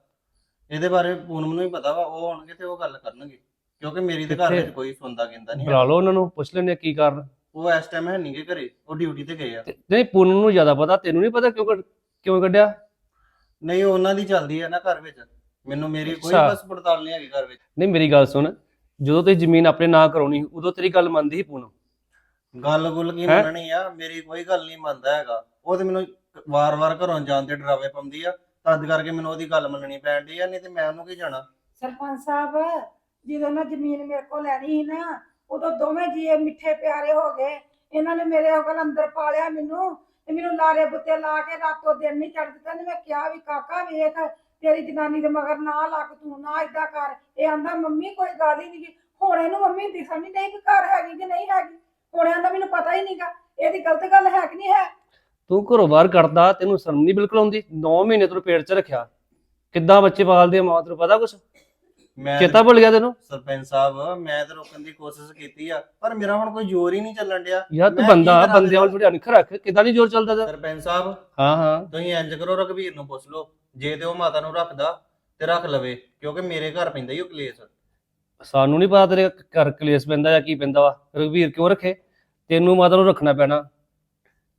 [SPEAKER 6] ਇਹਦੇ ਬਾਰੇ ਪੂਨਮ ਨੂੰ ਹੀ ਪਤਾ ਵਾ ਉਹ ਆਉਣਗੇ ਤੇ ਉਹ ਗੱਲ ਕਰਨਗੇ। ਕਿਉਂਕਿ ਮੇਰੀ ਤੇ ਘਰ ਵਿੱਚ
[SPEAKER 5] ਕਿੱਥੇ?
[SPEAKER 6] ਕੋਈ ਸੁਣਦਾ ਕਹਿੰਦਾ ਨਹੀਂ
[SPEAKER 5] ਬੁਲਾ ਲਓ ਉਹਨਾਂ ਨੂੰ ਪੁੱਛ ਲੈਣੇ ਕੀ ਕਾਰਨ।
[SPEAKER 6] ਉਹ ਇਸ ਟਾਈਮ ਹੈ ਨਹੀਂਗੇ ਘਰੇ ਉਹ ਡਿਊਟੀ ਤੇ ਗਏ ਆ।
[SPEAKER 5] ਤੇ ਨਹੀਂ ਪੂਨਮ ਨੂੰ ਜ਼ਿਆਦਾ ਪਤਾ ਤੈਨੂੰ ਨਹੀਂ ਪਤਾ ਕਿਉਂ ਕੱਢ- ਕਿਉਂ ਕੱਢਿਆ?
[SPEAKER 6] ਨਹੀਂ ਉਹ ਉਹਨਾਂ ਦੀ ਚੱਲਦੀ ਹੈ ਨਾ ਘਰ ਵਿੱਚ। ਮੈਨੂੰ ਮੇਰੀ ਕੋਈ
[SPEAKER 5] ਅੱਛਾ।
[SPEAKER 6] ਬਸ ਪੜਤਾਲ ਨਹੀਂ ਹੈਗੀ ਘਰ ਵਿੱਚ।
[SPEAKER 5] ਨਹੀਂ ਮੇਰੀ ਗੱਲ ਸੁਣ। ਜਦੋਂ ਤੁਸੀਂ ਜ਼ਮੀਨ ਆਪਣੇ ਨਾਂ ਕਰਾਉਣੀ ਸੀ, ਉਦੋਂ ਤੇਰੀ ਗੱਲ ਮੰਨਦੀ ਸੀ ਪੂਨਮ?
[SPEAKER 6] ਗੱਲ ਗੁੱਲ ਕੀ
[SPEAKER 5] ਹੈਂ?
[SPEAKER 6] ਮੰਨਣੀ ਆ? ਮੇਰੀ ਕੋਈ ਗੱਲ ਨਹੀਂ ਮੰਨਦਾ ਹੈਗਾ। ਉਹ ਤੇ ਮੈਨੂੰ ਵਾਰ-ਵਾਰ ਘਰੋਂ ਜਾਣ ਦੇ ਡਰਾਵੇ ਪਾਉਂਦੀ ਆ। ਤਦ ਕਰਕੇ ਮੈਨੂੰ ਉਹਦੀ ਗੱਲ ਮੰਨਣੀ ਪੈਣ ਡਈ ਆ ਨਹੀਂ ਤੇ ਮੈਂ ਉਹਨੂੰ ਕੀ ਜਾਣਾ?
[SPEAKER 3] ਸਰਪੰਚ ਸਾਹਿਬ ਜਦੋਂ ਨਾ ਜ਼ਮੀਨ ਮੇਰੇ ਕੋਲ ਲੈਣੀ ਸੀ ਨਾ ਉਦੋਂ ਦੋਵੇਂ ਜੀਏ ਮਿੱਠੇ ਪਿਆਰੇ ਹੋ ਗਏ। ਇਹਨਾਂ ਨੇ ਮੇਰੇ ਕੋਲ ਅੰਦਰ ਪਾਲਿਆ ਮੈਨੂੰ। ਤੇ ਮੈਨੂੰ ਲਾਰੇ ਬੁੱਤੇ ਲਾ ਕੇ ਰਾਤੋਂ ਦਿਨ ਨਹੀਂ ਚੜ ਦਿੱਤਾ ਨੇ ਮੈਂ ਕਿਹਾ ਵੀ, ਕਾਕਾ ਵੇਖ, ਤੇਰੀ ਜਨਾਨੀ ਦੇ ਮਗਰ ਨਾ ਲੱਗ, ਤੂੰ ਨਾ ਇਦਾਂ ਕਰ। ਇਹ ਆਂਦਾ, ਮੰਮੀ, ਕੋਈ ਗੱਲ ਹੀ ਨਹੀਂ ਹੁਣ ਇਹਨੂੰ ਮੰਮੀ ਦੀ ਸਮਝ ਨਹੀਂ ਕਿ ਘਰ ਹੈਗੀ ਕਿ ਨਹੀਂ ਹੈਗੀ। ਹੁਣ ਆਂਦਾ, ਮੈਨੂੰ ਪਤਾ ਹੀ ਨਹੀਂਗਾ ਇਹਦੀ ਗਲਤ ਗੱਲ ਹੈ ਕਿ ਨਹੀਂ ਹੈ?
[SPEAKER 5] ਤੂੰ ਘਰੋਂ ਬਾਹਰ ਕੱਢਦਾ, ਤੈਨੂੰ ਸ਼ਰਮ ਨਹੀਂ ਬਿਲਕੁਲ ਆਉਂਦੀ? 9 ਮਹੀਨੇ ਤੈਨੂੰ ਪੇਟ 'ਚ ਰੱਖਿਆ। ਕਿੱਦਾਂ ਬੱਚੇ ਪਾਲਦੇ ਆ ਮਾਂ, ਤੈਨੂੰ ਪਤਾ ਕੁਛ?
[SPEAKER 6] ਮੈਂ
[SPEAKER 5] ਚੇਤਾ ਭੁੱਲ ਗਿਆ ਤੈਨੂੰ?
[SPEAKER 6] ਸਰਪੰਚ ਸਾਹਿਬ ਮੈਂ ਤਾਂ ਰੋਕਣ ਦੀ ਕੋਸ਼ਿਸ਼ ਕੀਤੀ ਆ ਪਰ ਮੇਰਾ ਹੁਣ ਕੋਈ ਜ਼ੋਰ ਹੀ ਨਹੀਂ ਚੱਲਣ ਡਿਆ।
[SPEAKER 5] ਯਾਰ ਤੂੰ
[SPEAKER 6] ਮੈਂ
[SPEAKER 5] ਬੰਦਾ
[SPEAKER 6] ਕਰਾਂ
[SPEAKER 5] ਬੰਦਿਆਂ ਨੂੰ ਥੋੜੀ ਅਣਖ ਰੱਖ ਕਿਦਾਂ ਨਹੀਂ ਜ਼ੋਰ ਚੱਲਦਾ ਤੇਰਾ?
[SPEAKER 6] ਸਰਪੰਚ ਸਾਹਿਬ
[SPEAKER 5] ਹਾਂ ਹਾਂ।
[SPEAKER 6] ਤੁਸੀਂ ਇੰਜ ਕਰੋ ਰਘਵੀਰ ਨੂੰ ਪੁੱਛ ਲਓ। ਜੇ ਤੇ ਉਹ ਮਾਤਾ ਨੂੰ ਰੱਖਦਾ ਤੇ ਰੱਖ ਲਵੇ ਕਿਉਂਕਿ ਮੇਰੇ ਘਰ ਪੈਂਦਾ ਹੀ ਉਹ ਕਲੇਸ਼।
[SPEAKER 5] ਸਾਨੂੰ ਨਹੀਂ ਪਤਾ ਤੇਰੇ ਘਰ ਕਲੇਸ਼ ਪੈਂਦਾ ਜਾਂ ਕੀ ਪੈਂਦਾ ਵਾ। ਰਘਵੀਰ ਕਿਉਂ ਰੱਖੇ? ਤੈਨੂੰ ਮਾਤਾ ਨੂੰ ਰੱਖਣਾ ਪੈਣਾ।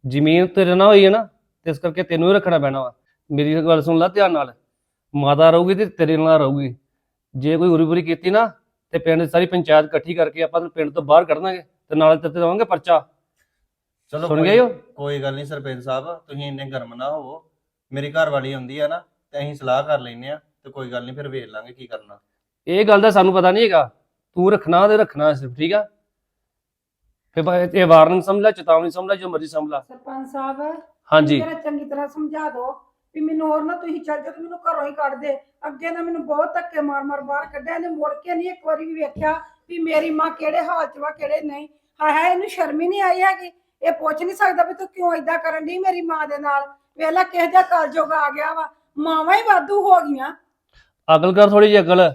[SPEAKER 5] ਜ਼ਮੀਨ ਤੇਰੇ ਨਾਲ ਹੋਈ ਹੈ ਨਾ ਤੇ ਇਸ ਕਰਕੇ ਤੈਨੂੰ ਹੀ ਰੱਖਣਾ ਪੈਣਾ ਵਾ। ਮੇਰੀ ਗੱਲ ਸੁਣ ਲੈ ਧਿਆਨ ਨਾਲ। ਮਾਤਾ ਰਹੂਗੀ ਤੇ ਤੇਰੇ ਨਾਲ ਰਹੂਗੀ। ਜੇ ਕੋਈ ਉਰੀ ਬੁਰੀ ਕੀਤੀ ਨਾ ਤੇ ਪਿੰਡ ਦੀ ਸਾਰੀ ਪੰਚਾਇਤ ਇਕੱਠੀ ਕਰਕੇ ਆਪਾਂ ਨੂੰ ਪਿੰਡ ਤੋਂ ਬਾਹਰ ਕੱਢ ਦਾਂਗੇ ਤੇ ਨਾਲੇ ਤੇ ਦੇਵਾਂਗੇ ਪਰਚਾ।
[SPEAKER 6] ਚਲੋ
[SPEAKER 5] ਸੁਣ
[SPEAKER 6] ਕੋਈ-
[SPEAKER 5] ਗਏ ਹੋ?
[SPEAKER 6] ਕੋਈ ਗੱਲ ਨਹੀਂ ਸਰਪੰਚ ਸਾਹਿਬ ਤੁਸੀਂ ਇੰਨੇ ਗਰਮ ਨਾ ਹੋਵੋ। ਮੇਰੀ ਘਰ ਵਾਲੀ ਆਉਂਦੀ ਆ ਨਾ ਤੇ ਅਸੀਂ ਸਲਾਹ ਕਰ ਲੈਨੇ ਆ ਤੇ ਕੋਈ ਗੱਲ ਨਹੀਂ ਫਿਰ ਵੇਖ ਲਾਂਗੇ ਕੀ ਕਰਨਾ।
[SPEAKER 5] ਇਹ ਗੱਲ ਦਾ ਸਾਨੂੰ ਪਤਾ ਨਹੀਂ ਹੈਗਾ। ਤੂੰ ਰੱਖਣਾ ਤੇ ਰੱਖਣਾ ਸਿਰਫ ਠੀਕ ਆ? ਫਿਰ ਬਾ- ਇਹ ਵਾਰਨਿੰਗ ਸਮਝ ਲੈ ਚੇਤਾਵਨੀ ਸਮਝ ਲੈ ਜੋ ਮਰਜ਼ੀ ਸਮਝ ਲੈ।
[SPEAKER 3] ਸਰਪੰਚ ਸਾਹਿਬ
[SPEAKER 5] ਹਾਂਜੀ।
[SPEAKER 3] ਮੇਰਾ ਚੰਗੀ ਤਰ੍ਹਾਂ ਸਮਝਾ ਦਿਓ ਵੀ ਮੈਨੂੰ ਹੋਰ ਨਾ ਤੁਸੀਂ ਚੱਲ ਜਾਓ ਤੇ ਮੈਨੂੰ ਘਰੋਂ ਹੀ ਕੱਢ ਦੇ। ਅੱਗੇ ਨਾ ਮੈਨੂੰ ਬਹੁਤ ਧੱਕੇ ਮਾਰ ਮਾਰ ਬਾਹਰ ਕੱਢਿਆ ਇਹਨੇ ਮੁੜ ਕੇ ਨਹੀਂ ਇੱਕ ਵਾਰੀ ਵੀ ਵੇਖਿਆ ਵੀ ਮੇਰੀ ਮਾਂ ਕਿਹੜੇ ਹਾਲ 'ਚ ਵਾ ਕਿਹੜੇ ਨਹੀਂ। ਹਾਏ ਹਾਏ ਇਹਨੂੰ ਸ਼ਰਮ ਹੀ ਨਹੀਂ ਆਈ ਹੈਗੀ। ਇਹ ਪੁੱਛ ਨਹੀਂ ਸਕਦਾ ਵੀ ਤੂੰ ਕਿਉਂ ਏਦਾਂ ਕਰਨ ਦੀ ਮੇਰੀ ਮਾਂ ਦੇ ਨਾਲ। ਵੇਲਾ ਕਿਹੋ ਜਿਹਾ ਕਲਯੁਗ ਆ ਗਿਆ ਵਾ। ਮਾਵਾਂ ਹੀ ਵਾਧੂ ਹੋ ਗਈਆਂ।
[SPEAKER 5] ਅਕਲ ਕਰ ਥੋੜੀ ਜਿਹੀ ਅਕਲ।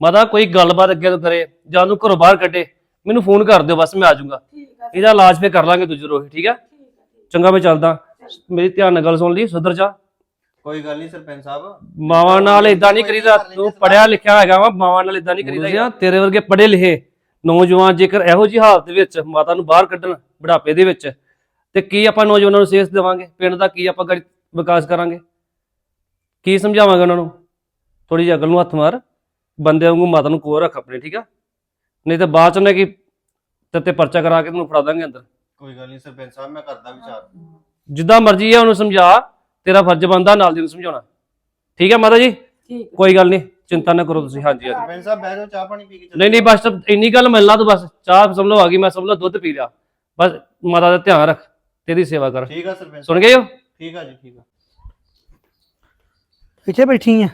[SPEAKER 5] ਮਾਤਾ ਕੋਈ ਗੱਲਬਾਤ ਅੱਗੇ ਤੋਂ ਕਰੇ ਜਾਂ ਨੂੰ ਘਰੋਂ ਬਾਹਰ ਕੱਢੇ ਮੈਨੂੰ ਫੋਨ ਕਰ ਦਿਓ ਬਸ ਮੈਂ ਆ ਜਾਊਂਗਾ।
[SPEAKER 3] ਠੀਕ ਆ
[SPEAKER 5] ਇਹਦਾ ਇਲਾਜ ਫੇਰ ਕਰ ਲਾਂਗੇ ਦੂਜੇ ਰੋਜ਼ ਠੀਕ ਆ। ਚੰਗਾ ਮੈਂ ਚੱਲਦਾ। ਮੇਰੀ ਧਿਆਨ ਨਾਲ ਗੱਲ ਸੁਣ ਲਈ ਸੁਧਰ ਜਾ।
[SPEAKER 6] ਕੋਈ ਗੱਲ ਨਹੀਂ ਸਰਪੰਚ ਸਾਹਿਬ।
[SPEAKER 5] ਮਾਵਾਂ ਨਾਲ ਇਦਾਂ ਨਹੀਂ ਕਰੀਦਾ ਤੂੰ ਪੜਿਆ ਲਿਖਿਆ ਹੈਗਾ ਵਾ ਮਾਵਾਂ ਨਾਲ ਇਦਾਂ ਨਹੀਂ ਕਰੀਦਾ ਯਾਰ। ਤੇਰੇ ਵਰਗੇ ਪੜੇ ਲਿਖੇ ਨੌਜਵਾਨ ਜੇਕਰ ਇਹੋ ਜਿਹੀ ਹਾਲਤ ਵਿੱਚ ਮਾਤਾ ਨੂੰ ਬਾਹਰ ਕੱਢਣ ਬੁਢਾਪੇ ਦੇ ਵਿੱਚ ਤੇ ਕੀ ਆਪਾਂ ਨੌਜਵਾਨਾਂ ਨੂੰ ਸੇਧ ਦੇਵਾਂਗੇ? ਪਿੰਡ ਦਾ ਕੀ ਆਪਾਂ ਗੜੀ- ਵਿਕਾਸ ਕਰਾਂਗੇ? ਕੀ ਸਮਝਾਵਾਂਗੇ ਉਹਨਾਂ ਨੂੰ? ਥੋੜੀ ਜਿਹੀ ਅਕਲ ਨੂੰ ਹੱਥ ਮਾਰ ਬੰਦੇ ਵਾਂਗੂ ਮਾਤਾ ਨੂੰ ਕੋਲ ਰੱਖ ਆਪਣੇ ਠੀਕ ਆ? ਨਹੀਂ ਤਾਂ ਬਾਅਦ ਚ ਨੇ ਕਿ ਤੇ ਤੇ ਪਰਚਾ ਕਰਾ ਕੇ ਤੈਨੂੰ ਫੜਾ ਦਾਂਗੇ ਅੰਦਰ?
[SPEAKER 6] ਕੋਈ ਗੱਲ ਨਹੀਂ ਸਰਪੰਚ ਸਾਹਿਬ ਮੈਂ ਕਰਦਾ ਵਿਚਾਰ।
[SPEAKER 5] ਜਿੱਦਾਂ ਮਰਜ਼ੀ ਹੈ ਉਹਨੂੰ ਸਮਝਾ। ਤੇਰਾ ਫਰਜ਼ ਬਣਦਾ ਨਾਲ ਦੀ ਨੂੰ ਸਮਝਾਉਣਾ। ਠੀਕ ਹੈ ਮਾਤਾ ਜੀ?
[SPEAKER 3] ਠੀਕ
[SPEAKER 5] ਕੋਈ ਗੱਲ ਨਹੀਂ ਚਿੰਤਾ ਨਾ ਕਰੋ ਤੁਸੀਂ ਹਾਂਜੀ ਹਾਂਜੀ।
[SPEAKER 6] ਸਰਪੰਚ ਸਾਹਿਬ ਬਹਿ ਜਾਓ ਚਾਹ ਪਾਣੀ ਪੀ ਕੇ ਚੱਲੋ।
[SPEAKER 5] ਨਹੀਂ ਨਹੀਂ ਬਸ ਇੰਨੀ ਗੱਲ ਮਿਲਣਾ ਤੂੰ ਬਸ ਚਾਹ ਸਮਝ ਲਓ ਆ ਗਈ ਮੈਂ ਸਮਝ ਲਓ ਦੁੱਧ ਪੀ ਲਿਆ। ਬਸ ਮਾਤਾ ਦਾ ਧਿਆਨ ਰੱਖ ਤੇਰੀ ਸੇਵਾ ਕਰ।
[SPEAKER 6] ਠੀਕ ਆ ਸਰਪੰਚ
[SPEAKER 5] ਸੁਣ ਗਏ ਹੋ?
[SPEAKER 6] ਠੀਕ ਆ ਜੀ ਠੀਕ ਆ।
[SPEAKER 2] ਇੱਥੇ ਬੈਠੀ ਆ?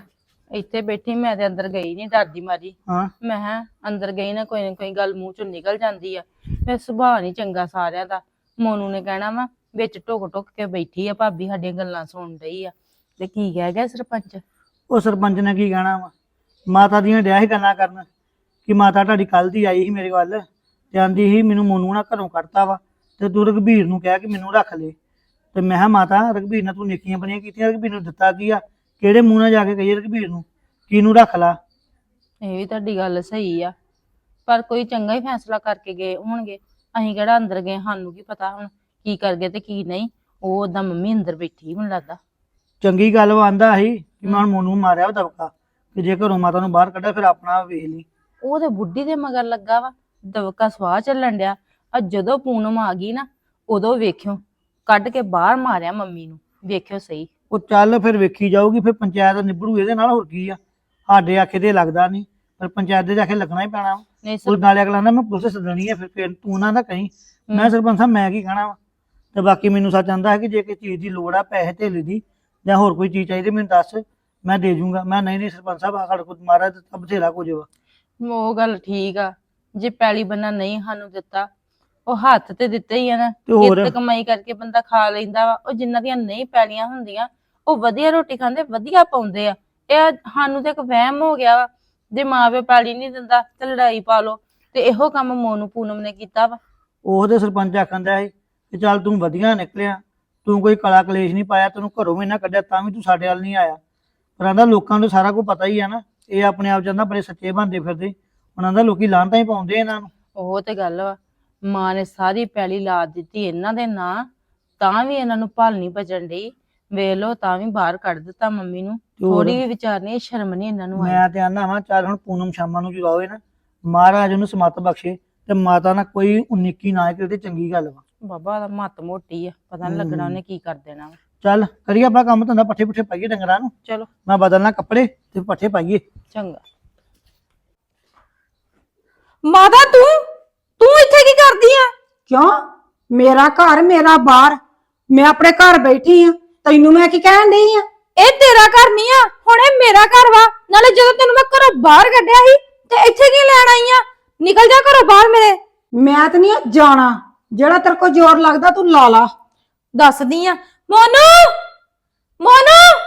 [SPEAKER 1] ਇੱਥੇ ਬੈਠੀ ਮੈਂ ਤੇ ਅੰਦਰ ਗਈ ਨਹੀਂ ਡਰਦੀ ਮਾਰੀ
[SPEAKER 2] ਹਾਂ।
[SPEAKER 1] ਮੈਂ ਕਿਹਾ ਅੰਦਰ ਗਈ ਨਾ ਕੋਈ ਨਾ ਕੋਈ ਗੱਲ ਮੂੰਹ ਚੋਂ ਨਿਕਲ ਜਾਂਦੀ ਆ। ਮੈਂ ਸੁਭਾਅ ਨਹੀਂ ਚੰਗਾ ਸਾਰਿਆਂ ਦਾ ਮੋਨੂ ਨੇ ਕਹਿਣਾ ਵਾ ਵਿੱਚ ਟੁਕ ਟੁਕ ਕੇ ਬੈਠੀ ਆ ਭਾਬੀ ਸਾਡੀਆਂ ਗੱਲਾਂ ਸੁਣ ਰਹੀ ਆ। ਤੇ ਕੀ ਕਹਿ ਗਿਆ ਸਰਪੰਚ?
[SPEAKER 2] ਉਹ ਸਰਪੰਚ ਨੇ ਕੀ ਕਹਿਣਾ ਵਾ? ਮਾਤਾ ਦੀਆਂ ਡਿਆ ਸੀ ਗੱਲਾਂ ਕਰਨ ਕਿ ਮਾਤਾ ਤੁਹਾਡੀ ਕੱਲ ਦੀ ਆਈ ਸੀ ਮੇਰੇ ਵੱਲ ਤੇ ਆਂਦੀ ਸੀ ਮੈਨੂੰ ਮੋਨੂ ਨਾਲ ਘਰੋਂ ਕੱਢਤਾ ਵਾ ਤੇ ਤੂੰ ਰਘਬੀਰ ਨੂੰ ਕਹਿ ਕਿ ਮੈਨੂੰ ਰੱਖ ਲੈ। ਤੇ ਮੈਂ ਕਿਹਾ ਮਾਤਾ ਰਘਬੀਰ ਨਾਲ ਤੂੰ ਨਿੱਕੀਆਂ ਬਣੀਆਂ ਕੀਤੀਆਂ ਰਘਬੀਰ ਨੂੰ ਦਿੱਤਾ ਕੀ ਆ? ਕਿਹੜੇ ਮੂੰਹ ਨਾਲ ਜਾ ਕੇ ਕਹੀਏ ਰਘਬੀਰ ਨੂੰ? ਕਿਹਨੂੰ ਰੱਖ ਲਾ?
[SPEAKER 1] ਇਹ ਵੀ ਤੁਹਾਡੀ ਗੱਲ ਸਹੀ ਆ। ਪਰ ਕੋਈ ਚੰਗਾ ਹੀ ਫੈਸਲਾ ਕਰਕੇ ਗਏ ਹੋਣਗੇ। ਅਸੀਂ ਕਿਹੜਾ ਅੰਦਰ ਗਏ ਸਾਨੂੰ ਕੀ ਪਤਾ ਹੁਣ? ਕੀ ਕਰ ਗਏ ਤੇ ਕੀ ਨਹੀਂ ਉਹ ਓਦਾਂ ਮੰਮੀ ਅੰਦਰ ਬੈਠੀ ਮੈਨੂੰ ਲੱਗਦਾ।
[SPEAKER 2] ਚੰਗੀ ਗੱਲ ਆਂਦਾ ਸੀ ਕਿ ਮੈਂ ਹੁਣ ਮੋਨੂ ਨੂੰ ਮਾਰਿਆ ਵਾ ਦਬਕਾ ਕਿ ਜੇ ਘਰੋਂ ਮਾਤਾ ਨੂੰ ਬਾਹਰ ਕੱਢਿਆ ਫਿਰ ਆਪਣਾ ਵੇਖ ਲਈ।
[SPEAKER 1] ਉਹ ਤੇ ਬੁੱਢੀ ਦੇ ਮਗਰ ਲੱਗਾ ਵਾ ਦਵਕਾ ਸਵਾਹ ਚੱਲਣ ਡਿਆ। ਆ ਜਦੋਂ ਪੂਨਮ ਆ ਗਈ ਨਾ ਉਦੋਂ ਵੇਖਿਓ ਕੱਢ ਕੇ ਬਾਹਰ ਮਾਰਿਆ ਮੰਮੀ ਨੂੰ ਵੇਖਿਓ ਸਹੀ।
[SPEAKER 2] ਉਹ ਚੱਲ ਫਿਰ ਵੇਖੀ ਜਾਊਗੀ ਫਿਰ ਪੰਚਾਇਤ ਨਿਬੜੂ ਇਹਦੇ ਨਾਲ ਹੋਰ ਕੀ ਆ? ਸਾਡੇ ਆਖੇ ਤੇ ਲੱਗਦਾ ਨਹੀਂ ਪਰ ਪੰਚਾਇਤ ਦੇ ਜਾ ਕੇ ਲੱਗਣਾ ਹੀ ਪੈਣਾ।
[SPEAKER 1] ਨਹੀਂ
[SPEAKER 2] ਉਹ
[SPEAKER 1] ਸਰ
[SPEAKER 2] ਨਾਲੇ ਅਗਲਾ ਨਾ ਮੈਂ ਪੁਲਿਸ ਸੱਦਣੀ ਫਿਰ ਫਿਰ ਤੂੰ ਨਾ ਨਾ ਕਹੀਂ। ਮੈਂ ਸਰਪੰਚ ਸਾਹਿਬ ਮੈਂ ਕੀ ਕਹਿਣਾ ਵਾ? ਤੇ ਬਾਕੀ ਮੈਨੂੰ ਸੱਚ ਆਂਦਾ ਹੈ ਕਿ ਜੇ ਕਿਸੇ ਚੀਜ਼ ਦੀ ਲੋੜ ਆ ਪੈਸੇ ਧੇਲੇ ਦੀ ਜਾਂ ਹੋਰ ਕੋਈ ਚੀਜ਼ ਚਾਹੀਦੀ ਮੈਨੂੰ ਦੱਸ ਮੈਂ ਦੇ ਜੂੰਗਾ। ਮੈਂ ਨਹੀਂ ਨਹੀਂ ਸਰਪੰਚ ਸਾਹਿਬ ਆਹ ਸਾਡੇ ਕੋਲ ਮਾਰਾ ਤੇ ਸਭ ਬਥੇਰਾ ਕੁਝ ਵਾ।
[SPEAKER 1] ਉਹ ਗੱਲ ਠੀਕ ਆ। ਜੇ ਪੈਲੀ ਬੰਨਾ ਨਹੀਂ ਸਾਨੂੰ ਦਿੱਤਾ ਉਹ ਹੱਥ ਤੇ ਦਿੱਤੇ ਹੀ ਆ ਨਾ।
[SPEAKER 2] ਤੇ ਹੋਰ?
[SPEAKER 1] ਕਮਾਈ ਕਰਕੇ ਬੰਦਾ ਖਾ ਲੈਂਦਾ ਵਾ। ਉਹ ਜਿਨ੍ਹਾਂ ਦੀਆਂ ਨਹੀਂ ਪੈਲੀਆਂ ਹੁੰਦੀਆਂ ਉਹ ਵਧੀਆ ਰੋਟੀ ਖਾਂਦੇ ਵਧੀਆ ਪਾਉਂਦੇ ਆ। ਇਹ ਸਾਨੂੰ ਤੇ ਇੱਕ ਵਹਿਮ ਹੋ ਗਿਆ ਵਾ। ਜੇ ਮਾਂ ਪਿਓ ਪੈਲੀ ਨਹੀਂ ਦਿੰਦਾ ਤੇ ਲੜਾਈ ਪਾ ਲਓ। ਤੇ ਇਹੋ ਕੰਮ ਮੋਨੂ ਪੂਨਮ ਨੇ ਕੀਤਾ ਵਾ।
[SPEAKER 2] ਉਹਦੇ ਸਰਪੰਚ ਆਖਣ ਦਾ ਸੀ ਕਿ ਚੱਲ ਤੂੰ ਵਧੀਆ ਨਿਕਲਿਆ। ਤੂੰ ਕੋਈ ਕਲਾ ਕਲੇਸ਼ ਨਹੀਂ ਪਾਇਆ ਤੈਨੂੰ ਘਰੋਂ ਵੀ ਨਾ ਕੱਢਿਆ ਤਾਂ ਵੀ ਤੂੰ ਸਾਡੇ ਵੱਲ ਨਹੀਂ ਆਇਆ। ਪਰ ਆਂਦਾ ਲੋਕਾਂ ਨੂੰ ਸਾਰਾ ਕੁਝ ਪਤਾ ਹੀ ਆ ਨਾ। ਇਹ ਆਪਣੇ ਆਪ ਜਾਂਦਾ ਬੜੇ ਸੱਚੇ ਬਣਦੇ ਫਿਰਦੇ। ਉਹਨਾਂ ਦਾ ਲੋਕੀ ਲਾਂਤਾਂ ਹੀ ਪਾਉਂਦੇ ਇਹਨਾਂ ਨੂੰ।
[SPEAKER 1] ਉਹ ਤੇ ਗੱਲ ਵਾ। ਮਾਂ ਨੇ ਸਾਰੀ ਪੈਲੀ ਲਾ ਦਿੱਤੀ ਇਹਨਾਂ ਦੇ ਨਾਂ ਤਾਂ ਵੀ ਇਹਨਾਂ ਨੂੰ ਭਲ ਨਹੀਂ ਬਚਣ ਡਈ। ਵੇਖ ਲਓ ਤਾਂ ਵੀ ਬਾਹਰ ਕੱਢ ਦਿੱਤਾ ਮੰਮੀ ਨੂੰ।
[SPEAKER 2] ਤੇ?
[SPEAKER 1] ਥੋੜੀ ਵੀ ਵਿਚਾਰਨੀ ਸ਼ਰਮ ਨਹੀਂ ਇਹਨਾਂ ਨੂੰ ਆਈ।
[SPEAKER 2] ਮੈਂ ਤੇ ਆਨਾ ਵਾਂ ਚੱਲ ਹੁਣ ਪੂਨਮ ਸ਼ਾਮਾਂ ਨੂੰ ਆਵੇ ਨਾ। ਮਹਾਰਾਜ ਉਹਨੂੰ ਸਮਤ ਬਖਸ਼ੇ ਤੇ ਮਾਤਾ ਨਾਲ ਕੋਈ ਉਨੀਕੀ ਨਾ ਕਰੇ ਤੇ ਚੰਗੀ ਗੱਲ ਵਾ।
[SPEAKER 1] ਬਾਬਾ ਦਾ ਮੱਤ ਮੋਟੀ ਆ ਪਤਾ ਨਹੀਂ ਲੱਗਣਾ ਉਹਨੇ ਕੀ ਕਰ ਦੇਣਾ ਵਾ।
[SPEAKER 2] ਚੱਲ ਕਰੀਏ ਆਪਣਾ ਕੰਮ ਧੰਦਾ ਪੱਠੇ ਪੁੱਠੇ ਪਾਈਏ ਡੰਗਰਾਂ ਨੂੰ।
[SPEAKER 1] ਚਲੋ।
[SPEAKER 2] ਮੈਂ ਬਦਲਣਾ ਕੱਪੜੇ ਤੇ ਪੱਠੇ ਪਾਈਏ।
[SPEAKER 1] ਚੰਗਾ।
[SPEAKER 4] ਮਾਤਾ ਤੂੰ? ਤੂੰ ਇੱਥੇ ਕੀ ਕਰਦੀ ਆ?
[SPEAKER 3] ਕਿਉਂ? ਮੇਰਾ ਘਰ ਮੇਰਾ ਬਾਹਰ ਮੈਂ ਆਪਣੇ ਘਰ ਬੈਠੀ ਆ। ਤੈਨੂੰ ਮੈਂ ਕੀ ਕਹਿਣ ਡਈ ਆ?
[SPEAKER 4] ਇਹ ਤੇਰਾ ਘਰ ਨਹੀਂ ਆ ਹੁਣ ਇਹ ਮੇਰਾ ਘਰ ਵਾ। ਨਾਲੇ ਜਦੋਂ ਤੈਨੂੰ ਮੈਂ ਘਰੋਂ ਬਾਹਰ ਕੱਢਿਆ ਸੀ ਤੇ ਇੱਥੇ ਕੀ ਲੈਣ ਆਈ ਆ? ਨਿਕਲ ਜਾ ਘਰੋਂ ਬਾਹਰ ਮੇਰੇ।
[SPEAKER 3] ਮੈਂ ਤੇ ਨਹੀਂ ਜਾਣਾ। ਜਿਹੜਾ ਤੇਰੇ ਕੋਲ ਜ਼ੋਰ ਲੱਗਦਾ ਤੂੰ ਲਾ ਲਾ।
[SPEAKER 4] ਦੱਸਦੀ ਆ। ਮੋਨੂ! ਮੋਨੂ!